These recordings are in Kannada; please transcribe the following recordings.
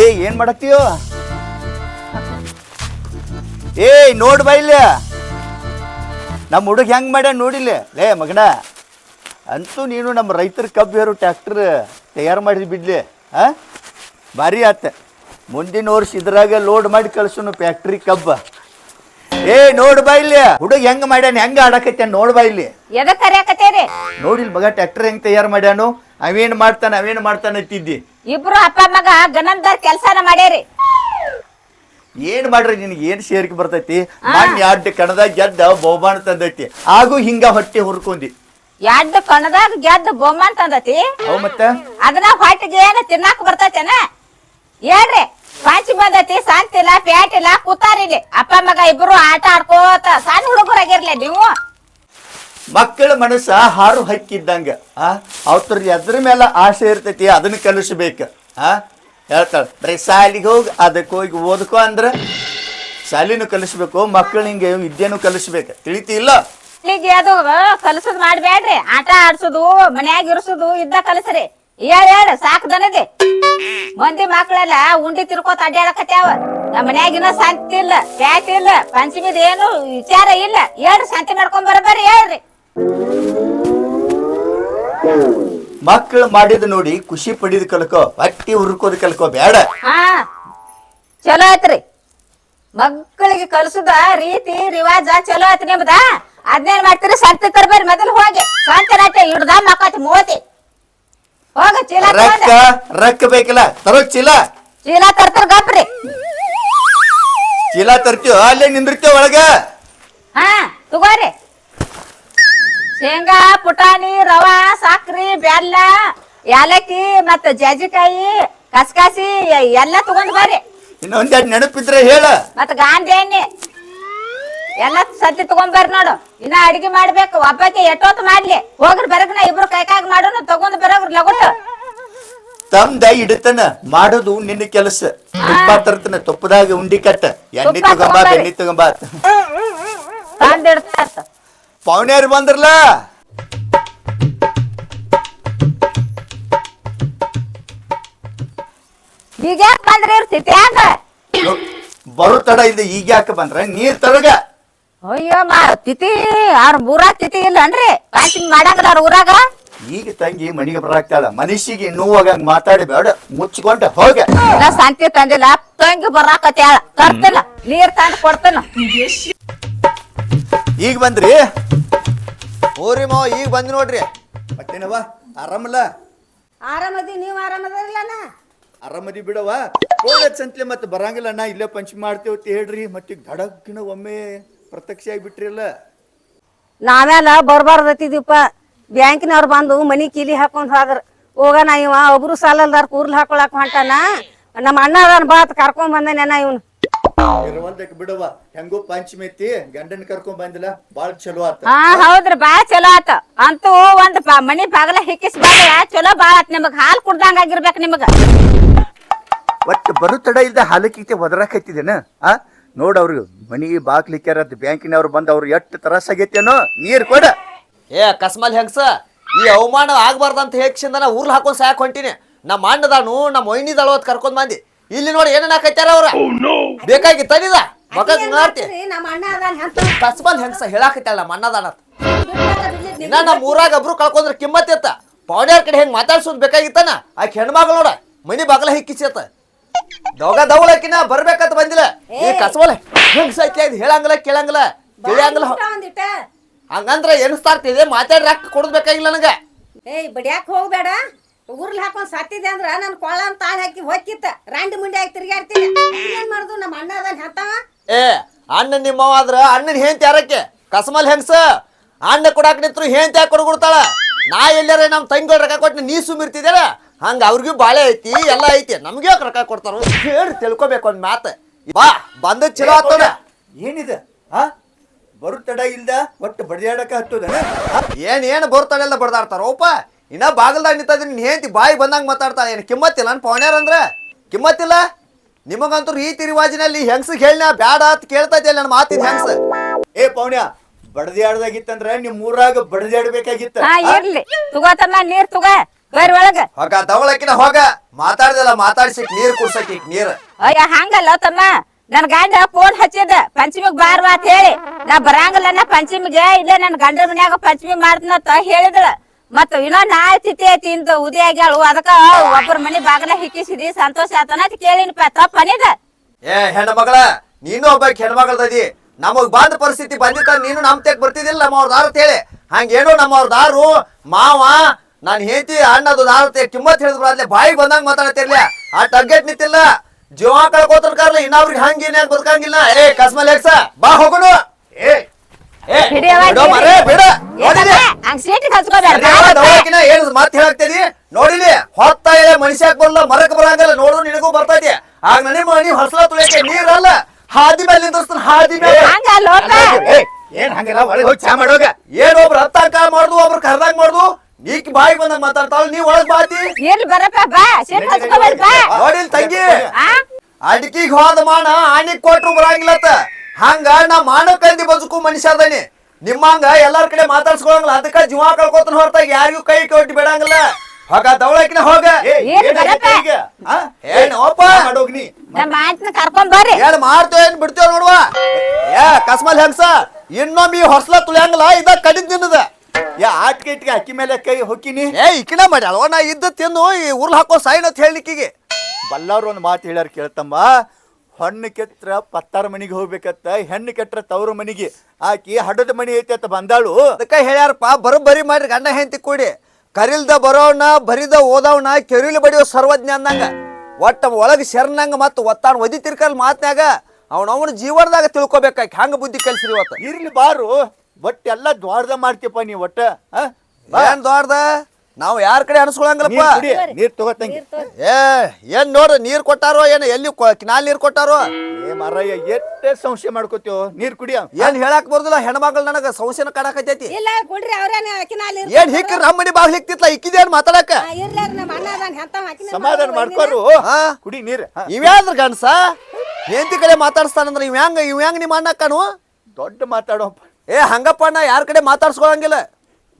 ಏ ಏನ್ ಮಾಡತ್ತೀಯೋ? ಏಯ್ ನೋಡ್ ಬಾ ಇಲ್ಲಿ. ನಮ್ಮ ಹುಡುಗ ಹೆಂಗ್ ಮಾಡ್ಯಾನ ನೋಡಿಲ್ಲ ಲೇ ಮಗನ. ಅಂತೂ ನೀನು ನಮ್ಮ ರೈತರ ಕಬ್ಬು ಹೇರು ಟ್ಯಾಕ್ಟರ್ ತಯಾರು ಮಾಡಿದ್ ಬಿಡ್ಲಿ ಹಾಂ ಭಾರಿ ಆತ. ಮುಂದಿನ ವರ್ಷ ಇದ್ರಾಗ ಲೋಡ್ ಮಾಡಿ ಕಳ್ಸೋನು ಫ್ಯಾಕ್ಟ್ರಿ ಕಬ್ಬ. ಏ ನೋಡ್ ಬಾ ಇಲ್ಲಿ. ಹುಡುಗ ಹೆಂಗ್ ಮಾಡ್ಯಾನ ಹೆಂಗ ಆಡಕತ್ತೆ ನೋಡ್ ಬಾ ಇಲ್ಲಿ. ಎದಕ್ ಕರಿಯಾಕತ್ತೇರಿ ನೋಡಿಲ್ ಮಗ ಟ್ಯಾಕ್ಟರ್ ಹೆಂಗ್ ತಯಾರು ಮಾಡ್ಯಾನು? ಅವೇನ್ ಮಾಡ್ತಾನ ಅವೇನ್ ಮಾಡ್ತಾನ ಅಂತಿದ್ದಿ? ಇಬ್ರು ಅಪ್ಪ ಮಗ ಗನಂದರ್ ಕೆಲ್ಸನ ಮಾಡ್ಯಾರಿ. ಏನ್ ಮಾಡ್ರಿ ನಿನಗೆ? ಏನ್ ಸೇರಿಕೆ ಬರ್ತೈತಿ? ಮಣ್ಣ್ ಎರಡು ಕಣದಾಗ ಗೆದ್ದ ಬಹುಮಾನ ತಂದೈತಿ. ಹಾಗೂ ಹಿಂಗ ಹೊಟ್ಟೆ ಹುರ್ಕೊಂಡಿ ಎರಡ್ ಕಣದಾಗ ಗೆದ್ದ ಬಹುಮಾನ ತಂದತಿ? ಅವ್ ಮತ್ತ? ಅದನ್ನ ಹೊಟ್ಟಿಗೆ ಏನ ತಿನ್ನಾಕ ಬರ್ತೈತೇನ? ಹೇಳ್ರಿ ಪಾಂಚಿ ಬಂದೈತಿ ಶಾಂತಿಲ್ಲ ಪ್ಯಾಟಿಲ್ಲ ಕೂತಾರಿಲಿ. ಅಪ್ಪ ಮಗ ಇಬ್ರು ಆಟ ಆಡ್ಕೋತ ಸಣ್ಣ ಹುಡುಗರಾಗಿರ್ಲಿ ನೀವು. ಮಕ್ಕಳ ಮನಸ್ಸ ಹಾರು ಹಕ್ಕಿದ್ದಂಗ, ಆ? ಅವ್ರ ಎದ್ರ ಮೇಲೆ ಆಸೆ ಇರ್ತೈತಿ, ಅದನ್ನ ಕಲಿಸ್ಬೇಕ, ಆ? ಹೇಳ್ತಾಳ, ಬರೀ ಶಾಲಿಗೆ ಹೋಗಿ, ಅದಕ್ಕೆ ಹೋಗಿ ಓದ್ಕೋ ಅಂದ್ರ ಶಾಲಿನೂ ಕಲಿಸ್ಬೇಕು ಮಕ್ಕಳು ಹಿಂಗೆ ವಿದ್ಯೆನೂ ಕಲಿಸ್ಬೇಕು. ತಿಳಿತಿ ಇಲ್ಲ? ಮಕ್ಳಿಗೆ ಅದು ಕಲಸದ್ ಮಾಡ್ಬೇಡ್ರಿ ಆಟ ಆಡ್ಸೋದು, ಮನ್ಯಾಗ ಇರ್ಸುದು, ಇದ್ದ ಕಲಸ್ರಿ. ಹೇಳ್, ಹೇಳ, ಸಾಕ್ ದನದಿ ಮಂದಿ ಮಕ್ಳೆಲ್ಲ ಉಂಡಿ ತಿರ್ಕೋತ ಅಡ್ಡಾಡಕತ್ಯಾವ ನಮ್ಮ ಮನ್ಯಾಗಿನ ಶಾಂತಿ ಇಲ್ಲ ಪ್ಯಾಟಿ ಇಲ್ಲ ಪಂಚಮಿದ ಏನು ವಿಚಾರ ಇಲ್ಲ. ಹೇಳ್ರಿ ಶಾಂತಿ ಮಾಡ್ಕೊಂಡ್ ಬರಬಾರಿ, ಹೇಳ್ರಿ. ಮಕ್ಕಳು ಮಾಡಿದ ನೋಡಿ ಖುಷಿ ಪಡಿದ ಕಲ್ಕೋ ಹಟ್ಟಿ ಹುರ್ಕೋದ್ ಕಲ್ಕೋ ಬೇಡ. ಹಾ ಚಲೋ ಆಯ್ತ್ರಿ ಮಕ್ಕಳಿಗೆ ಕಲ್ಸುದ ರೀತಿ ರಿವಾಜ ಚಲೋ ಆಯ್ತು ನಿಮ್ದ? ಅದ್ನೇನ್ ಮಾಡ್ತೀರಿ? ಸಂತೆ ತರ್ಬೇರಿ ಮೊದಲು ಹೋಗಿ. ಸಂತೆ ನಾಟ್ಯ ಹಿಡ್ದ ಮಕ್ಕಳ ಮೋತಿ. ಹೋಗ ಚೀಲ ರಕ್ಕ ತಗೊಂಡ್. ರೊಕ್ಕ ಬೇಕಲ್ಲ ತರೋ ಚೀಲ. ಚೀಲ ತರ್ತಾರ ಗಪ್ರಿ. ಚೀಲ ತರ್ತೀವ ಅಲ್ಲೇ ನಿಂದಿರ್ತೀವ ಒಳಗ? ಹಾ ತಗೋರಿ. ಶೇಂಗಾ ಪುಟಾಣಿ ರವಾ ಸಕ್ರಿ ಬೆಲ್ಲ ಏಲಕ್ಕಿ ಮತ್ತ ಜಾಜಿಕಾಯಿ ಕಸಕಾಸಿ ಎಲ್ಲ ತಗೊಂಡ್ ಬರ್ರಿ. ಇನ್ನೊಂದೆರಡು ನೆನಪಿದ್ರೆ ಹೇಳ. ಮತ್ತ ಗಾಂಧಿ ಎಣ್ಣೆ. ಎಲ್ಲ ಸದ್ಯ ತಗೊಂಡ್ ಬರ್ರಿ ನೋಡು. ಇನ್ನ ಅಡಿಗೆ ಮಾಡ್ಬೇಕು. ಒಬ್ಬಕ್ಕೆ ಎಟ್ಟೋತ್ ಮಾಡ್ಲಿ. ಹೋಗ್ರಿ ಬರಗ್ನ ಇಬ್ರು ಕೈ ಮಾಡೋನು ಮಾಡೋಣ ತಗೊಂಡ್ ಬರೋಗ್ರಿ ಲಗುಟ್. ತಮ್ದ ಇಡತನ ಮಾಡೋದು ನಿನ್ನ ಕೆಲಸ. ತುಪ್ಪ ತರ್ತನ ತುಪ್ಪದಾಗ ಉಂಡಿ ಕಟ್ಟ. ಎಣ್ಣೆ ತಗೊಂಬಾ ಎಣ್ಣಿ. ಬೆಣ್ಣೆ ತಗೊಂಬ ತಂದ್ ಇಡ್ತಾರ ಬಂದ್ರಲ್ಲ? ಈಗ ಯಾಕೆ ಬಂದ್ರಿ ಇವ್ರ ಸ್ಥಿತಿ ನೋ- ಬರೋ ತಡ ಇಲ್ಲ ಈಗ ಯಾಕೆ ಬಂದ್ರ? ನೀರ್ ತಳಗ ಅಯ್ಯೋ ಮಾ ತಿಥಿ ಅವ್ರ ಊರಾಗ ತಿಥಿ ಇಲ್ಲನ್ರಿ ಪಾಚಿಂಗ್ ಅವ್ರ ಊರಾಗ? ಈಗ ತಂಗಿ ಮನಿಗೆ ಬರಾಕ್ತಾಳ. ಮನುಷ್ಯಗೆ ನೋವಾಗ ಮಾತಾಡಿ ಬೇಡ ಮುಚ್ಕೊಂಡ ಹೋಗ. ಇಲ್ಲ ಶಾಂತಿ ತಂದಿಲ್ಲ. ತಂಗಿ ಬರಾಕತ್ಯಾಳ. ಕರ್ತಿಲ್ಲ ನೀರ್ ತಂದು ಕೊಡ್ತಾನ. ಈಗ ಬಂದ್ರಿ? ಹೋರಿ ಮಾವ ಈಗ ಬಂದ್ ನೋಡ್ರಿ. ಮತ್ತೇನವ ಆರಾಮಲ್ಲ? ಆರಾಮದಿ ನೀವ್ ಆರಾಮದಿರಲ್ಲನ ಆರಾಮದಿ ಬಿಡವ ಹೋಗ್ಲಿ ಮತ್ತೆ ಬರಂಗಿಲ್ಲ ಅಣ್ಣ ಇಲ್ಲೇ ಪಂಚಮಿ ಮಾಡ್ತೇವೆ ಅಂತ ಹೇಳ್ರಿ. ಮತ್ತೆ ಧಡಕ್ಕಿನ ಒಮ್ಮೆ ಪ್ರತ್ಯಕ್ಷ ಆಗಿಬಿಟ್ರಿಲ್ಲ ನಾವೆಲ್ಲ ಬರ್ಬಾರ್ದತ್ತಿದೀಪ ಬ್ಯಾಂಕಿನವ್ರು ಬಂದು ಮನಿ ಕೀಲಿ ಹಾಕೊಂಡು ಹೋದ್ರ. ಹೋಗಣ ಇವ ಒಬ್ರು ಸಾಲಲ್ದಾರ ಕೂರ್ಲ್ ಹಾಕೊಳಕ್ ಹೊಂಟಾನ. ನಮ್ಮ ಅಣ್ಣ ಅದಾನ ಬಾತ್ ಕರ್ಕೊಂಡ್ ಬಂದನೇನ ಇವನು. ಇರುವಂದಕ್ಕೆ ಬಿಡುವ. ಹೆಂಗೋ ಪಂಚಮಿ ಐತಿ ಗಂಡನ್ ಕರ್ಕೊಂಡ್ ಬಂದಿಲ್ಲ ಬಾಳ್ ಚಲೋ ಆತ. ಹಾ ಹೌದ್ರಿ ಬಾಳ ಚಲೋ ಆತ. ಅಂತೂ ಒಂದ್ ಪ- ಮನಿ ಬಾಗಲ ಹಿಕ್ಕಿಸ್ ಬಾಳ ಚಲೋ ಬಾಳ ಆತ್ ನಿಮಗ್. ಹಾಲ್ ಕುಡ್ದಂಗ ಆಗಿರ್ಬೇಕ್ ನಿಮಗ. ಒಟ್ಟು ಬರು ತಡ ಇಲ್ದ ಹಾಲಕ್ಕಿತೆ ಒದರಾಕತ್ತಿದೇನ ಆ ನೋಡ್ ಅವ್ರಿಗೆ ಮನಿ ಬಾಕ್ಲಿಕ್ಕ್ಯಾರ ಬ್ಯಾಂಕಿನವ್ರು ಬಂದ್ ಅವ್ರು ಎಷ್ಟು ತ್ರಾಸ ಆಗೈತೇನೋ ನೀರ್ ಕೊಡ. ಏ ಕಸ್ಮಲ್ ಹೆಂಗ್ಸ? ಈ ಅವಮಾನ ಆಗ್ಬಾರ್ದಂತ ಹೇಕ್ಷಿಂದ ನಾ ಊರ್ಲ್ ಹಾಕೊಂಡ್ ಸಾಕ್ ಹೊಂಟಿನಿ. ನಮ್ಮ ಅಣ್ಣದಾನು ನಮ್ಮ ಒಯ್ನಿದಾಳು ಅಂತ ಕರ್ಕೊಂಡ್ ಬಂದಿ. ಇಲ್ಲಿ ನೋಡಿ ಏನೇನ್ ಹಾಕೈತಾರ ಅವ್ರ? ಬೇಕಾಗಿ ತನಿದ ಮಗ ನೋಡ್ತಿ ನಮ್ಮ ಅಣ್ಣ ಅದಾನ ಕಸ್ಮಲ್ ಹೆಂಗ್ಸ ಹೇಳಾಕೈತಾಳ ನಮ್ಮ. ಇನ್ನ ನಮ್ಮ ಊರಾಗ ಒಬ್ರು ಕಳ್ಕೊಂಡ್ರೆ ಕಿಮ್ಮತ್ ಇತ್ತ. ಪೌಡ್ಯಾರ್ ಕಡೆ ಹೆಂಗ್ ಮಾತಾಡ್ಸೋದ್ ಬೇಕಾಗಿತ್ತಾನ? ಆಕೆ ಹೆಣ್ಮಗಳು ನೋಡ ಮನಿ ಬಾಗಲ ಹಿಕ್ಕಿಸಿತ್ತ ದೊಗ ದವಳಕಿನ ಬರ್ಬೇಕಂತ ಬಂದಿಲ್ಲ. ಈ ಕಸಬಲ್ಲ ಹೆಂಗ್ಸ ಐತಿ ಅದ್ ಹೇಳಂಗಿಲ್ಲ ಕೇಳಂಗಿಲ್ಲ. ತಿಳಿಯಂಗಿಲ್ಲ. ಹಂಗಂದ್ರ ಎನಿಸ್ತಾರ್ತಿದೆ ಮಾತಾಡಿ ರೊಕ್ಕ ಕೊಡ್ಬೇಕಾಗಿಲ್ಲ ನನಗ. ಏಯ್ ಬಡಿಯಾಕ ಹೋಗ್ಬೇಡ. ಉಗುರ್ಲ್ ಹಾಕೊಂಡ್ ಸತ್ತಿದೆ ಅಂದ್ರ ನನ್ ಕೊಳ್ಳ ತಾಳ್ ಹಾಕಿ ಹೊಕ್ಕಿತ್ತ. ರಾಂಡಿ ಮುಂಡಿ ಆಗಿ ತಿರ್ಗಾಡ್ತೀನಿ ಏನ್ ಮಾಡುದು? ನಮ್ಮ ಅಣ್ಣ ಅದನ್ ಏ ಅಣ್ಣ ನಿಮ್ಮವ ಆದ್ರ ಅಣ್ಣನ ಹೆಂತಿ ಯಾರಕ್ಕೆ? ಕಸಮಲ್ ಹೆಂಗ್ಸ? ಅಣ್ಣ ಕೊಡಾಕ್ ನಿಂತ್ರು ಹೆಂತಿ ಯಾಕೆ ಕೊಡ್ಕೊಡ್ತಾಳ ನಾ ಎಲ್ಲಾರ ನಮ್ ತಂಗಿ ರೊಕ್ಕ ಕೊಟ್ಟು ನೀ ಸುಮ್ಮಿರ್ತಿದ್ದೀರ ಹಂಗ ಅವ್ರಿಗೂ ಬಾಳೆ ಐತಿ ಎಲ್ಲ ಐತಿ. ನಮ್ಗೆ ಯಾಕೆ ರೊಕ್ಕ ಕೊಡ್ತಾರ? ಹೇಳಿ ತಿಳ್ಕೊಬೇಕು ಒಂದ್ ಮಾತ. ಬಾ ಬಂದ ಚಲೋ ಆತದ ಏನಿದ? ಆ? ಬರು ತಡ ಇಲ್ದ? ಒಟ್ಟು ಬಡಿದಾಡಕ ಹತ್ತದ ಏನ್ ಏನ್ ಎಲ್ಲ ಬಡದಾಡ್ತಾರೆ? ಓಪ ಇನ್ನ ಬಾಗಲ್ದಾಗ ನಿಂತದ ನೀನ್ ಹೇಳ್ತಿ ಬಾಯಿ ಬಂದಂಗ ಮಾತಾಡ್ತಾ ಏನ್ ಕಿಮ್ಮತ್ತಿಲ್ಲ ನನ್ನ ಪೌಣ್ಯಾರ ಅಂದ್ರೆ? ಕಿಮ್ಮತ್ತಿಲ್ಲ ನಿಮಗಂತೂ ರೀತಿ ರಿವಾಜಿನಲ್ಲಿ ಹೆಂಗ್ಸಿಗೆ ಹೇಳಿನ ಬ್ಯಾಡ ಅಂತ ಕೇಳ್ತಾ ಇದ್ದೆ ನನ್ನ ಮಾತಿನ ಹೆಂಗ್ಸ? ಏ ಪೌಣ್ಯ ಬಡದ್ಯಾಡ್ದಾಗಿತ್ತಂದ್ರ ನಿಮ್ ಊರಾಗ ಬಡದ್ಯಾಡ್ಬೇಕಾಗಿತ್ತ. ಹಾ ಇರ್ಲಿ. ತಗೋತಮ್ಮ ನೀರ್ ತುಗ. ಬರ್ರಿ ಒಳಗ. ಹೋಗ ದವಳಕಿನ ಹೋಗ. ಮಾತಾಡ್ದಲ್ಲ ಮಾತಾಡ್ಸಿ ನೀರ್ ಕುಡ್ಸಕ್ ನೀರ್. ಅಯ್ಯ ಹಂಗಲ್ಲ ತಮ್ಮ ನನ್ ಗಂಡ ಫೋನ್ ಹಚ್ಚಿದ ಪಂಚಮಿಗ್ ಬಾರ್ವಾ ಅಂತ ಹೇಳಿ. ನಾ ಬರಂಗಿಲ್ಲ ನಾ ಪಂಚಮಿಗೆ. ಇಲ್ಲೇ ನನ್ ಗಂಡ ಮನ್ಯಾಗ ಪಂಚಮಿ ಅಂತ ಹೇಳಿದಳ. ಮತ್ತ ಇನ್ನೊಂದ್ ನಾಳೆ ತಿಥಿ ಐತಿ ಇಂತ ಉದಯ ಆಗ್ಯಾಳು ಅದಕ್ಕ ಒಬ್ಬರ ಮನಿ ಬಾಗಲ ಹಿಕ್ಕಿಸಿದಿ ಸಂತೋಷ ಆತನ ಅಂತ ತಪ್ಪ ಅನಿದ ಏ ಹೆಣ್ಣ ಮಗಳ ನೀನು ಒಬ್ಬ ಹೆಣ್ಮಗಳದಿ ನಮಗ್ ಬಂದ ಪರಿಸ್ಥಿತಿ ಬಂದಿತ್ತ ನೀನು ನಮ್ ತೆಗ್ ಬರ್ತಿದಿಲ್ಲ ನಮ್ಮ ಅವ್ರ ದಾರ ಹೇಳಿ. ಹಂಗೇನು ನಮ್ಮ ಅವ್ರ ದಾರು ಮಾವ ನಾನ್ ಹೇಳ್ತಿ ಅಣ್ಣದು ದಾರ ಕಿಮ್ಮತ್ ಹೇಳಿದ್ರು ಅಲ್ಲೇ ಬಾಯಿ ಬಂದಂಗ ಮಾತಾಡತಿರ್ಲಿ ಆ ಟರ್ಗೆಟ್ ನಿಂತಿಲ್ಲ. ಜೀವ ಕಳ್ಕೋತಾರ ಕಾರ್ಲ ಇನ್ನೊಬ್ರಿಗೆ ಹಂಗ ಏನ್ ಬದುಕಂಗಿಲ್ಲ. ಏ ಕಸ್ಮಲ್ ಎಕ್ಸ ಬಾ ಹೋಗೋಣ. ಏ ಮಾತ್ ಹೇಳಾಕ್ತೇನಿ ನೋಡಿಲಿ? ಹೊತ್ತಾ ಇಲ್ಲ ಮನುಷ್ಯಕ್ ಬರಲ್ಲ ಮರಕ್ ಬರಂಗಿಲ್ಲ ನೋಡು ನಿನಗೂ ಬರ್ತೈತಿ. ಆಗ ನನಗೆ ಮನಿ ಹೊಸಲ ತುಳಿಯಕ್ಕೆ ನೀರಲ್ಲ. ಹಾದಿ ಮೇಲೆ ನಿಂದಿರ್ತಾನ ಹಾದಿ ಮೇಲೆ. ಏನ್ ಹಂಗೆಲ್ಲ ಒಳಗೆ ಹೋಗಿ ಚಾ ಮಾಡೋಗ. ಏನ್ ಒಬ್ರು ಹತ್ತಾಕ ಮಾಡುದು ಒಬ್ರು ಕರ್ದಾಗ ಮಾಡುದು? ನೀಕ್ ಬಾಯಿ ಬಂದ ಮಾತಾಡ್ತಾಳ ನೀವ್ ಒಳಗ್ ಬಾತಿ ಏನ್ ಬರಪ್ಪ ಬಾ. ಸೀಟ್ ಹಚ್ಕೋಬೇಡ ಬಾ. ನೋಡಿಲ್ ತಂಗಿ? ಅಡಿಕಿಗ್ ಹೋದ ಮಾನ ಆಣಿಗ್ ಕೊಟ್ರು ಬರಂಗಿಲ್ಲತ್ತ ಹಂಗ ನಾ ಮಾನಕಂದಿ ಬದುಕು ಮನುಷ್ಯ ಅದನಿ. ನಿಮ್ಮಂಗ ಎಲ್ಲಾರ ಕಡೆ ಮಾತಾಡ್ಸ್ಕೊಳಂಗಿಲ್ಲ. ಅದಕ್ಕ ಜೀವ ಕಳ್ಕೊತನ ಹೊರತಾಗ ಯಾರಿಗೂ ಕೈ ಕೊಟ್ಟು ಬಿಡಂಗಿಲ್ಲ. ಹೋಗ ದವಳಕಿನ ಹೋಗ. ಮಾಡೋಗ್ನಿ? ಏನ್ ಮಾಡ್ತೇವ ಏನ್ ಬಿಡ್ತೇವ ನೋಡುವ. ಏ ಕಸ್ಮಲ್ ಹೆಂಗ್ಸ? ಇನ್ನೊಮ್ಮೆ ಈ ಹೊಸ್ಲ ತುಳಿಯಂಗಿಲ್ಲ ಇದ ಕಡಿದ್ ತಿನ್ನದ ಯಾ ಆಟ್ಕೆ ಇಟ್ಗೆ ಅಕ್ಕಿ ಮೇಲೆ ಕೈ ಹೊಕ್ಕಿನಿ. ಏ ಇಕ್ಕಿನ ಮಾಡಿ ಅಲ್ವ ನಾ ಇದ್ದ ತಿಂದು ಈ ಉರ್ಲ್ ಹಾಕೋ ಸಾಯಿನ ಅಂತ ಹೇಳಿಕಿಗೆ ಬಲ್ಲಾರು ಒಂದು ಮಾತು ಹೇಳ್ಯಾರ ಕೇಳ್ತಮ್ಮ ಹೊಣ್ಣು ಕೆತ್ರ ಪತ್ತಾರ ಮನಿಗೆ ಹೋಗ್ಬೇಕತ್ತ ಹೆಣ್ಣು ಕೆಟ್ರ ತವ್ರ ಮನಿಗೆ. ಆಕಿ ಹಡದ ಮನಿ ಐತಿ ಅಂತ ಬಂದಾಳು. ಅದಕ್ಕೆ ಹೇಳ್ಯಾರಪ್ಪ ಬರೋಬ್ಬರಿ ಮಾಡ್ರಿ ಗಂಡ ಹೆಂಡತಿ ಕೂಡಿ. ಕರಿಲ್ದ ಬರೋಣ ಬರಿದ ಓದವಣ ಕೆರಿಲಿ ಬಡಿಯೋ ಸರ್ವಜ್ಞ ಅಂದಂಗ. ಒಟ್ಟ ಒಳಗೆ ಶರಣಂಗ ಮತ್ತು ಒತ್ತಾಣ ಒದಿ ತಿರ್ಕಲ್ ಮಾತ್ನ್ಯಾಗ ಅವನವನ ಜೀವನದಾಗ ತಿಳ್ಕೊಬೇಕಾಕಿ ಹಂಗ ಬುದ್ಧಿ ಕಲ್ಸಿರಿ ಇವತ್ತು? ಇರ್ಲಿ ಬಾರು ಒಟ್ಟು ಎಲ್ಲ ದ್ವಾರದ ಮಾಡ್ತೀಯಪ್ಪ ನೀ ಒಟ್ಟ. ಏನ್ ದೊಡ್ದ ನಾವು ಯಾರ ಕಡೆ ಅನ್ಸ್ಕೊಳಂಗಲ್ಲಪ್ಪ? ನೀರ್ ತಗೋ ನೀರ್ ತಗೋತಂಗಿ. ಏ ಏನ್ ನೋಡ್ರಿ ನೀರ್ ಕೊಟ್ಟಾರೋ ಏನ್ ಎಲ್ಲಿ ಕೊ- ಕಿನಾಲ್ ನೀರ್ ಕೊಟ್ಟಾರೋ? ಏ ಮಾರಯ್ಯ ಎಷ್ಟೇ ಸಂಶಯ ಮಾಡ್ಕೋತೀವೋ ನೀರ್ ಕುಡಿಯ. ಏನ್ ಹೇಳಕ್ ಬರುದಿಲ್ಲ ಹೆಣ್ಮಕ್ಳು ನನಗ ಸಂಶಯನ ಕಾಡಕತ್ತೈತಿ. ಇಲ್ಲ ಕೊಡ್ರಿ ಅವ್ರೇನ ಅಕಿನಾಲ್ ಏನ್ ಹಿಕ್ಕ್ರಿ ನಮ್ಮ ಮನಿ ಬಾಗ್ಲಿ ಇಕ್ತಿತ್ಲ ಇಕ್ಕಿದೇನ್ ಮಾತಾಡಕ ಇರ್ಲಾರ ನಮ್ಮ ಅಣ್ಣ ಅದಾನ ಎಂತ ಹಾಕಿನ ಸಮಾಧಾನ ಮಾಡ್ಕೋರು ಹಾ? ಕುಡಿ ನೀರ್. ಇವ್ಯಾದ್ರ ಗಂಡ್ಸ? ಹೆಂಡತಿ ಕಡೆ ಮಾತಾಡ್ಸ್ತಾನಂದ್ರ ಇವ್ ಹೆಂಗ ಇವ್ ಹೆಂಗ್ ನಿಮ್ಮ ಅಣ್ಣಕ್ಕನು? ದೊಡ್ಡ ಮಾತಾಡೋ ಏ ಹಂಗಪ್ಪ ಅಣ್ಣ ಯಾರ ಕಡೆ ಮಾತಾಡ್ಸ್ಕೊಳಂಗಿಲ್ಲ?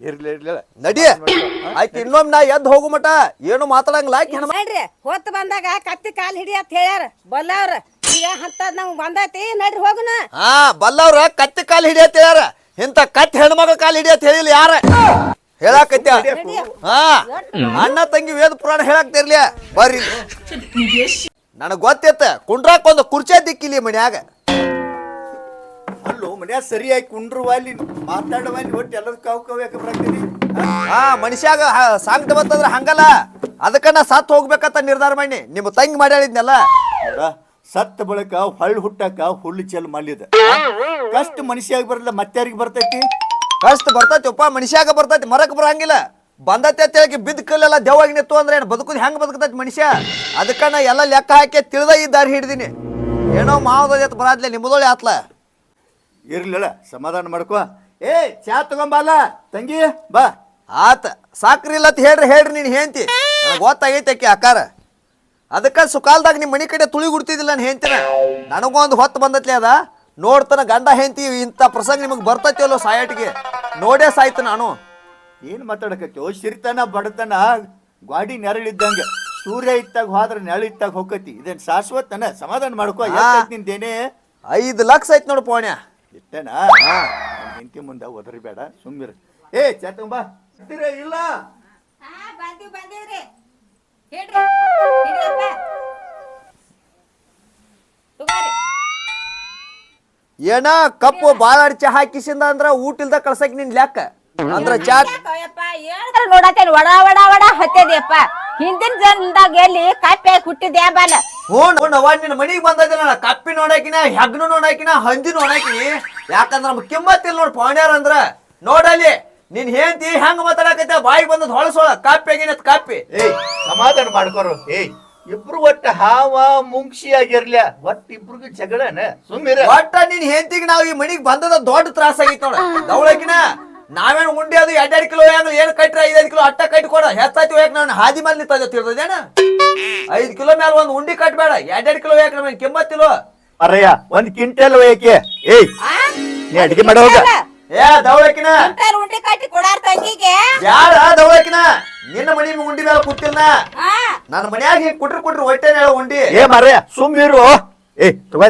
ಇರ್ಲಿ ಇರ್ಲಿಲ್ಲ ನಡಿ. ಆಯ್ತು ಇನ್ನೊಮ್ಮೆ ನಾ ಎದ್ದು ಹೋಗು ಮಟ ಏನು ಮಾತಾಡಂಗಿಲ್ಲ. ಆಕಿ ಹೆಣ್ಮ ನೋಡ್ರಿ ಹೊತ್ತು ಬಂದಾಗ ಕತ್ತಿ ಕಾಲ್ ಹಿಡಿ ಅಂತ ಹೇಳ್ಯಾರ. ಬಲ್ಲವ್ರ ಈಗ ಅಂತ ನಮ್ಗ್ ಬಂದೈತಿ ನಡ್ರಿ ಹೋಗುನ. ಹಾ ಬಲ್ಲವ್ರ ಕತ್ತಿ ಕಾಲ್ ಹಿಡಿಯತ್ ಹೇಳ್ಯಾರ. ಇಂತ ಕತ್ತಿ ಹೆಣ್ಮಗ ಕಾಲ್ ಹಿಡಿಯತ್ ಹೇಳಿಲ್ಲ ಯಾರ? ಹೇಳಾಕತ್ಯ ಹಾ ಅಣ್ಣ ತಂಗಿ ವೇದ ಪುರಾಣ ಹೇಳಾಕ್ತಿರ್ಲಿ ಬರ್ರಿ ನನಗ್ ಗೊತ್ತಿತ್ತ ಕುಂಡ್ರಾಕ್ ಒಂದು ಕುರ್ಚಿ ದಿಕ್ಕಿಲಿ ಮನ್ಯಾಗ. ಅಲ್ಲೋ ಮನ್ಯಾಗ ಸರಿಯಾಗಿ ಕುಂಡ್ರುವಲ್ಲಿ ಮಾತಾಡುವಲ್ಲಿ ಒಟ್ಟು ಎಲ್ಲರೂ ಕಾವು ಕಾವು ಯಾಕೆ ಬರಾಕ್ತೀನಿ. ಹಾ? ಮನುಷ್ಯಾಗ ಸಾಂಗ್ತ ಬಂತಂದ್ರ ಹಂಗಲ್ಲ. ಅದಕ್ಕ ನಾ ಸತ್ ಹೋಗ್ಬೇಕಂತ ನಿರ್ಧಾರ ಮಾಡಿ ನಿಮ್ಮ ತಂಗಿ ಮಾಡಿದ್ನಲ್ಲ ಸತ್ತ ಬಳಿಕ ಹಳ್ಳ ಹುಟ್ಟಕ ಹುಲ್ಲು ಚೆಲ್ ಮಲ್ಲಿದ. ಕಷ್ಟ ಮನುಷ್ಯಾಗ ಬರಲ್ಲ ಮತ್ತಾರಿಗೆ ಬರ್ತೈತಿ? ಕಷ್ಟ ಬರ್ತೈತಿ ಬರ್ತೈತಿಪ್ಪ ಮನುಷ್ಯಾಗ ಬರ್ತೈತಿ ಮರಕ್ ಬರಂಗಿಲ್ಲ. ಬಂದತ್ತೆ ಅಂತ ಹೇಳಿ ಬಿದ್ದ ಕಲ್ಲೆಲ್ಲ ದೆವ್ವಾಗಿ ನಿತ್ತು ಅಂದ್ರೆ ಏನು ಬದುಕುದು ಹೆಂಗ್ ಬದುಕತೈತಿ ಮನುಷ್ಯ? ಅದಕ್ಕ ನಾ ಎಲ್ಲ ಲೆಕ್ಕ ಹಾಕಿ ತಿಳಿದ ಈ ದಾರಿ ಹಿಡಿದಿನಿ. ಏನೋ ಮಾವದ ಎತ್ ಬರಾದ್ಲೆ ನಿಮ್ಮದೊಳೆ ಆತ್ಲ? ಇರ್ಲಿಲ್ಲ ಸಮಾಧಾನ ಮಾಡ್ಕೋ. ಏ ಚಾ ತಗೊಂಬಲ್ಲ ತಂಗಿ ಬಾ. ಆತ ಸಾಕ್ರಿ ಇಲ್ಲ ಅಂತ ಹೇಳ್ರಿ ಹೇಳ್ರಿ ನೀನು ಹೇಂತಿ ಗೊತ್ತಾಗೈತೆ ಅಕ್ಕಿ ಆಕಾರ. ಅದಕ್ಕ ಸುಕಾಲ್ದಾಗ ನಿಮ್ಮ ಮನೆ ಕಡೆ ತುಳಿ ಗುಡ್ತಿದ್ದಿಲ್ಲ ನಾನು ಹೆಂತಿನ ನನಗೊಂದು ಹೊತ್ತು ಬಂದತ್ಲೆ ಅದ. ನೋಡ್ತಾನ ಗಂಡ ಹೆಂತಿ ಇಂಥ ಪ್ರಸಂಗ ನಿಮಗೆ ಬರ್ತೈತಿ ಅಲ್ಲೋ ಸಾಯಟಿಗೆ. ನೋಡೇ ಸಾಯ್ತು ನಾನು. ಏನ್ ಓ ಸಿರಿತನ ಬಡತನ ಗಾಡಿ ನೆರಳಿದ್ದಂಗೆ. ಸೂರ್ಯ ಇತ್ತಾಗ ಹೋದ್ರೆ ನೆರಳಿತ್ತಾಗ ಹೊಕ್ಕತಿ ಇದೇನು ಶಾಶ್ವತನ? ಸಮಾಧಾನ ಮಾಡ್ಕೋ. ನಿಂದೇನೆ? ಐದು ಲಕ್ಷ ಆಯ್ತು ನೋಡು ಪೋಣ್ಯ. ಇಷ್ಟೇನಾ ಹೆಂಡತಿ ಮುಂದೆ ಒದರಿ ಬೇಡ ಸುಮ್ಮಿರು ಏ ಚಾ ಬಾ ಬರ್ತೀರಾ? ಇಲ್ಲ? ಬಂದಿವ್ ಬಂದಿವ್ರಿ. ಹೇಳ್ರಿ ಹಿಡಿಯಪ್ಪ ತಗೋರಿ. ಏನ ಕಪ್ಪು ಬಾಳಾಡಿ ಚಹಾ ಹಾಕಿಸಿಂದ ಅಂದ್ರ ಊಟ ಇಲ್ದ ಕಳ್ಸಕ್ ನಿನ್ ಲೆಕ್ಕ? ಅಂದ್ರ ಚಾ ನೋಡತ್ತೇನ್ ಒಡ ಒಡ ಒಡ ಹತ್ತದಿಯಪ್ಪ. ಹಿಂದಿನ ಜನದಾಗ ಎಲ್ಲಿ ಕಪ್ಪೆ ಹುಟ್ಟಿದ್ಯಾ ಬಾಲ ಹ್ಞೂ ನವ ನಿನ್ನ ಮನಿಗೆ ಬಂದಿಲ್ಲ ಕಪ್ಪಿ ನೋಡಾಕಿನ ಹೆಗ್ನು ನೋಡಾಕಿನ ಹಂದಿ ನೋಡಾಕಿನಿ. ಯಾಕಂದ್ರ ನಮ್ ಕಿಮ್ಮತ್ತಿಲ್ಲ ನೋಡ್ ಪಾಂಡ್ಯಾರ ಅಂದ್ರ. ನೋಡಲ್ಲಿ ನಿನ್ ಹೇಂತಿ ಹೆಂಗ್ ಮಾತಾಡಕತ್ತ ಬಾಯಿ ಬಂದದ್ ಹೊಳಸೋಳ ಕಾಪಿ ಆಗಿನತ್ ಕಾಪಿ ಏಯ್ ಸಮಾಧಾನ ಮಾಡ್ಕೊರು. ಏಯ್ ಇಬ್ರು ಒಟ್ಟ ಹಾವ ಮುಂಕ್ಷಿ ಆಗಿರ್ಲ. ಒಟ್ಟ ಇಬ್ರಿಗೂ ಜಗಳನ ಸುಮ್ಮಿರ ಒಟ್ಟ ನಿನ್ ಹೆಂತಿಗೆ ನಾವ್ ಈ ಮನಿಗ್ ಬಂದದ ದೊಡ್ಡ ತ್ರಾಸ ಆಗೈತಿ ನೋಡ. ದವಳಕಿನ ನಾವೇನ್ ಉಂಡಿ ಅದು ಎರಡೆರಡು ಕಿಲೋ ಏನು ಏನು ಕಟ್ರ ಐದೈದು ಕಿಲೋ ಅಟ್ಟ ಕಟ್ಟಿ ಕೊಡ. ಹೆಚ್ಚಾಯ್ತು ಯಾಕೆ ನಾನು ಹಾದಿ ಮೇಲೆ ನಿಂತದ ತಿರ್ತದೇನ ಐದ್ ಕಿಲೋ ಮೇಲೆ ಒಂದು ಉಂಡಿ ಕಟ್ಬೇಡ. ಎರಡೆರಡು ಕಿಲೋ ಯಾಕೆ ನಮಗೆ ಕಿಮ್ಮತ್ತಿಲ್ವ ಅರಯ್ಯ ಒಂದ್ ಕ್ವಿಂಟಲ್ ಒಯ್ಯಕ್ಕೆ ಏಯ್ ನೀ ಅಡಿಗೆ ಮಾಡೋ ಹೋಗ. ಏ ದವಳಕಿನ ಉಂಡಿ ಕಟ್ಟಿ ಕೊಡಾರ ತಂಗಿಗೆ ಯಾರ ದವಳಕಿನ ನಿನ್ನ ಮನಿ ಉಂಡಿ ಮೇಲೆ ಕೂತಿಲ್ಲ ಹಾ ನನ್ನ ಮನ್ಯಾಗ ಹಿಂಗ್ ಕುಟ್ರು ಕುಟ್ರ ಹೊಟ್ಟೆ ಹೇಳ ಉಂಡಿ. ಏ ಮಾರ್ರೆ ಸುಮ್ಮಿರು ಏ ತಗೋ.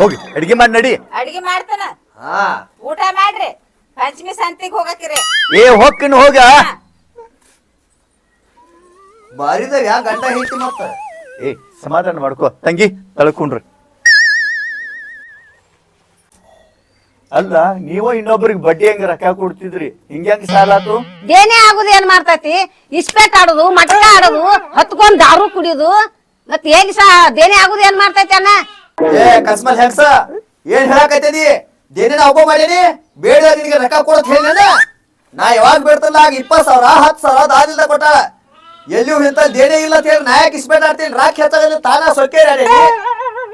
ಹೋಗಿ ಅಡಿಗೆ ಮಾಡಿ ನಡಿ. ಅಡಿಗೆ ಮಾಡ್ತಾನ. ಹಾ. ಊಟ ಮಾಡ್ರಿ. ಪಂಚಮಿ ಸಂತಿಗೆ ಹೋಗಕ್ಕಿರಿ. ಏ ಹೊಕ್ಕಿನ ಹೋಗ. ಬಾರಿದಾಗ ಯಾ ಗಂಡ ಹೇಳ್ತಿ ಮತ್ತ? ಏ ಸಮಾಧಾನ ಮಾಡ್ಕೋ. ತಂಗಿ ತಳ್ಕೊಂಡ್ರಿ. ಅಲ್ಲ ನೀವ ಇನ್ನೊಬ್ರಿಗೆ ಬಡ್ಡಿ ಹೆಂಗ ರೊಕ್ಕ ಕೊಡ್ತಿದ್ರಿ. ಹಿಂಗ್ಯಾಂಗ ಸಾಲ ಆತು? ದೇನೆ ಆಗುದು ಏನ್ ಮಾಡ್ತೈತಿ? ಇಸ್ಪೇಟ್ ಆಡುದು ಮಟಕ ಆಡುದು ಹತ್ಕೊಂಡ್ ದಾರು ಕುಡಿಯೋದು ಮತ್ತೆ ಏನ್ ಸಾ ದೇನೆ ಆಗುದು ಏನ್ ಮಾಡ್ತೈತಿ ಅಣ್ಣ? ಏ ಕಸ್ಮಲ್ ಹೆಂಗ್ಸ? ಏನ್ ಹೇಳಕತ್ತೀನಿ ದೇನಿನ ಹಬ್ಬ ಮಾಡೀನಿ? ಬೇಡ ನಿನಗೆ ರೊಕ್ಕ ಕೊಡತ್ ಹೇಳಿನ ನಾ ಯಾವಾಗ ಬಿಡ್ತಲ್ಲ ಆಗ ಇಪ್ಪತ್ತು ಸಾವಿರ ಹತ್ತು ಸಾವಿರ ದಾದಿಲ್ದ ಕೊಟ್ಟ. ಎಲ್ಲಿಯೂ ಇಂತ ದೇನೆ ಇಲ್ಲ ಅಂತ ಹೇಳಿ ನಾ ಯಾಕೆ ಇಸ್ಪೇಟ್ ಆಡ್ತೀನಿ ರಾಕ್ ಹೆಚ್ಚಾಗಲ್ಲ ತಾನ ಸೊಕ್ಕೇ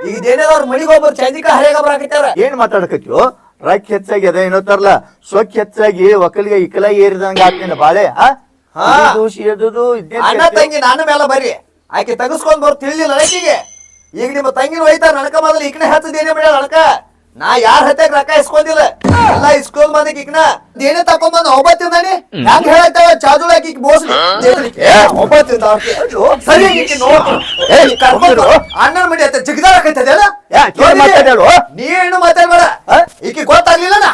ಈಗ ದೇನೇದವ್ರ ಮನಿಗೆ ಹೋಗ್ಬೋದು ಚಂದಿಕ ಹರೇಗ ಬರಾಕತ್ತಾರ ಏನ್ ಮಾತಾಡಕತ್ಯೋ ರೊಕ್ಕ ಹೆಚ್ಚಾಗಿ ಅದ ಏನೋ ತರಲ್ಲ ಸೊಕ್ಕ ಹೆಚ್ಚಾಗಿ ಒಕ್ಕಲಿಗೆ ಇಕ್ಕಲ ಏರಿದಂಗ ಆಗ್ತೇನೆ ಬಾಳೆ ಅಣ್ಣ ತಂಗಿ ನಾನು ಮೇಲೆ ಬರ್ರಿ. ಆಕೆ ತಗಸ್ಕೊಂಡ್ ಬರ್ ತಿಳಿಲಿಲ್ಲ ಆಕಿಗೆ ಈಗ ನಿಮ್ಮ ತಂಗಿನ ಹೋಯ್ತಾರ ನಡಕ ಮೊದಲು ಈಕನ ಹಚ್ಚದೇನೆ ಬಿಡ ನಳಕ? ನಾ ಯಾರ ಹತ್ತಾಗ ರೊಕ್ಕ ಇಸ್ಕೊಂಡಿಲ್ಲ? ಎಲ್ಲ ಇಸ್ಕೊಂಡ್ ಬಂದಕ್ಕೆ ಈಕನ ದೇನೆ ತಕೊಂಡ್ ಒಬ್ಬತ್ತಿಂದಾನಿ ಹೆಂಗ್ ಹೇಳತ್ತಾವ ಚಾಜುಳ ಆಕಿ ಬೋಸ್ಲಿ ಏ, ಒಬ್ಬತ್ತಿಂದ ಸರಿ. ಅಣ್ಣನ ಮಡಿ ಅತ್ತ ಮಾತಾಡ್ಯಾಳು? ನೀ ಹೆಣ್ಣು ಮಾತಾಡ್ಬೇಡ? ಈಕಿ ಗೊತ್ತಾಗ್ಲಿಲ್ಲ ನಾ.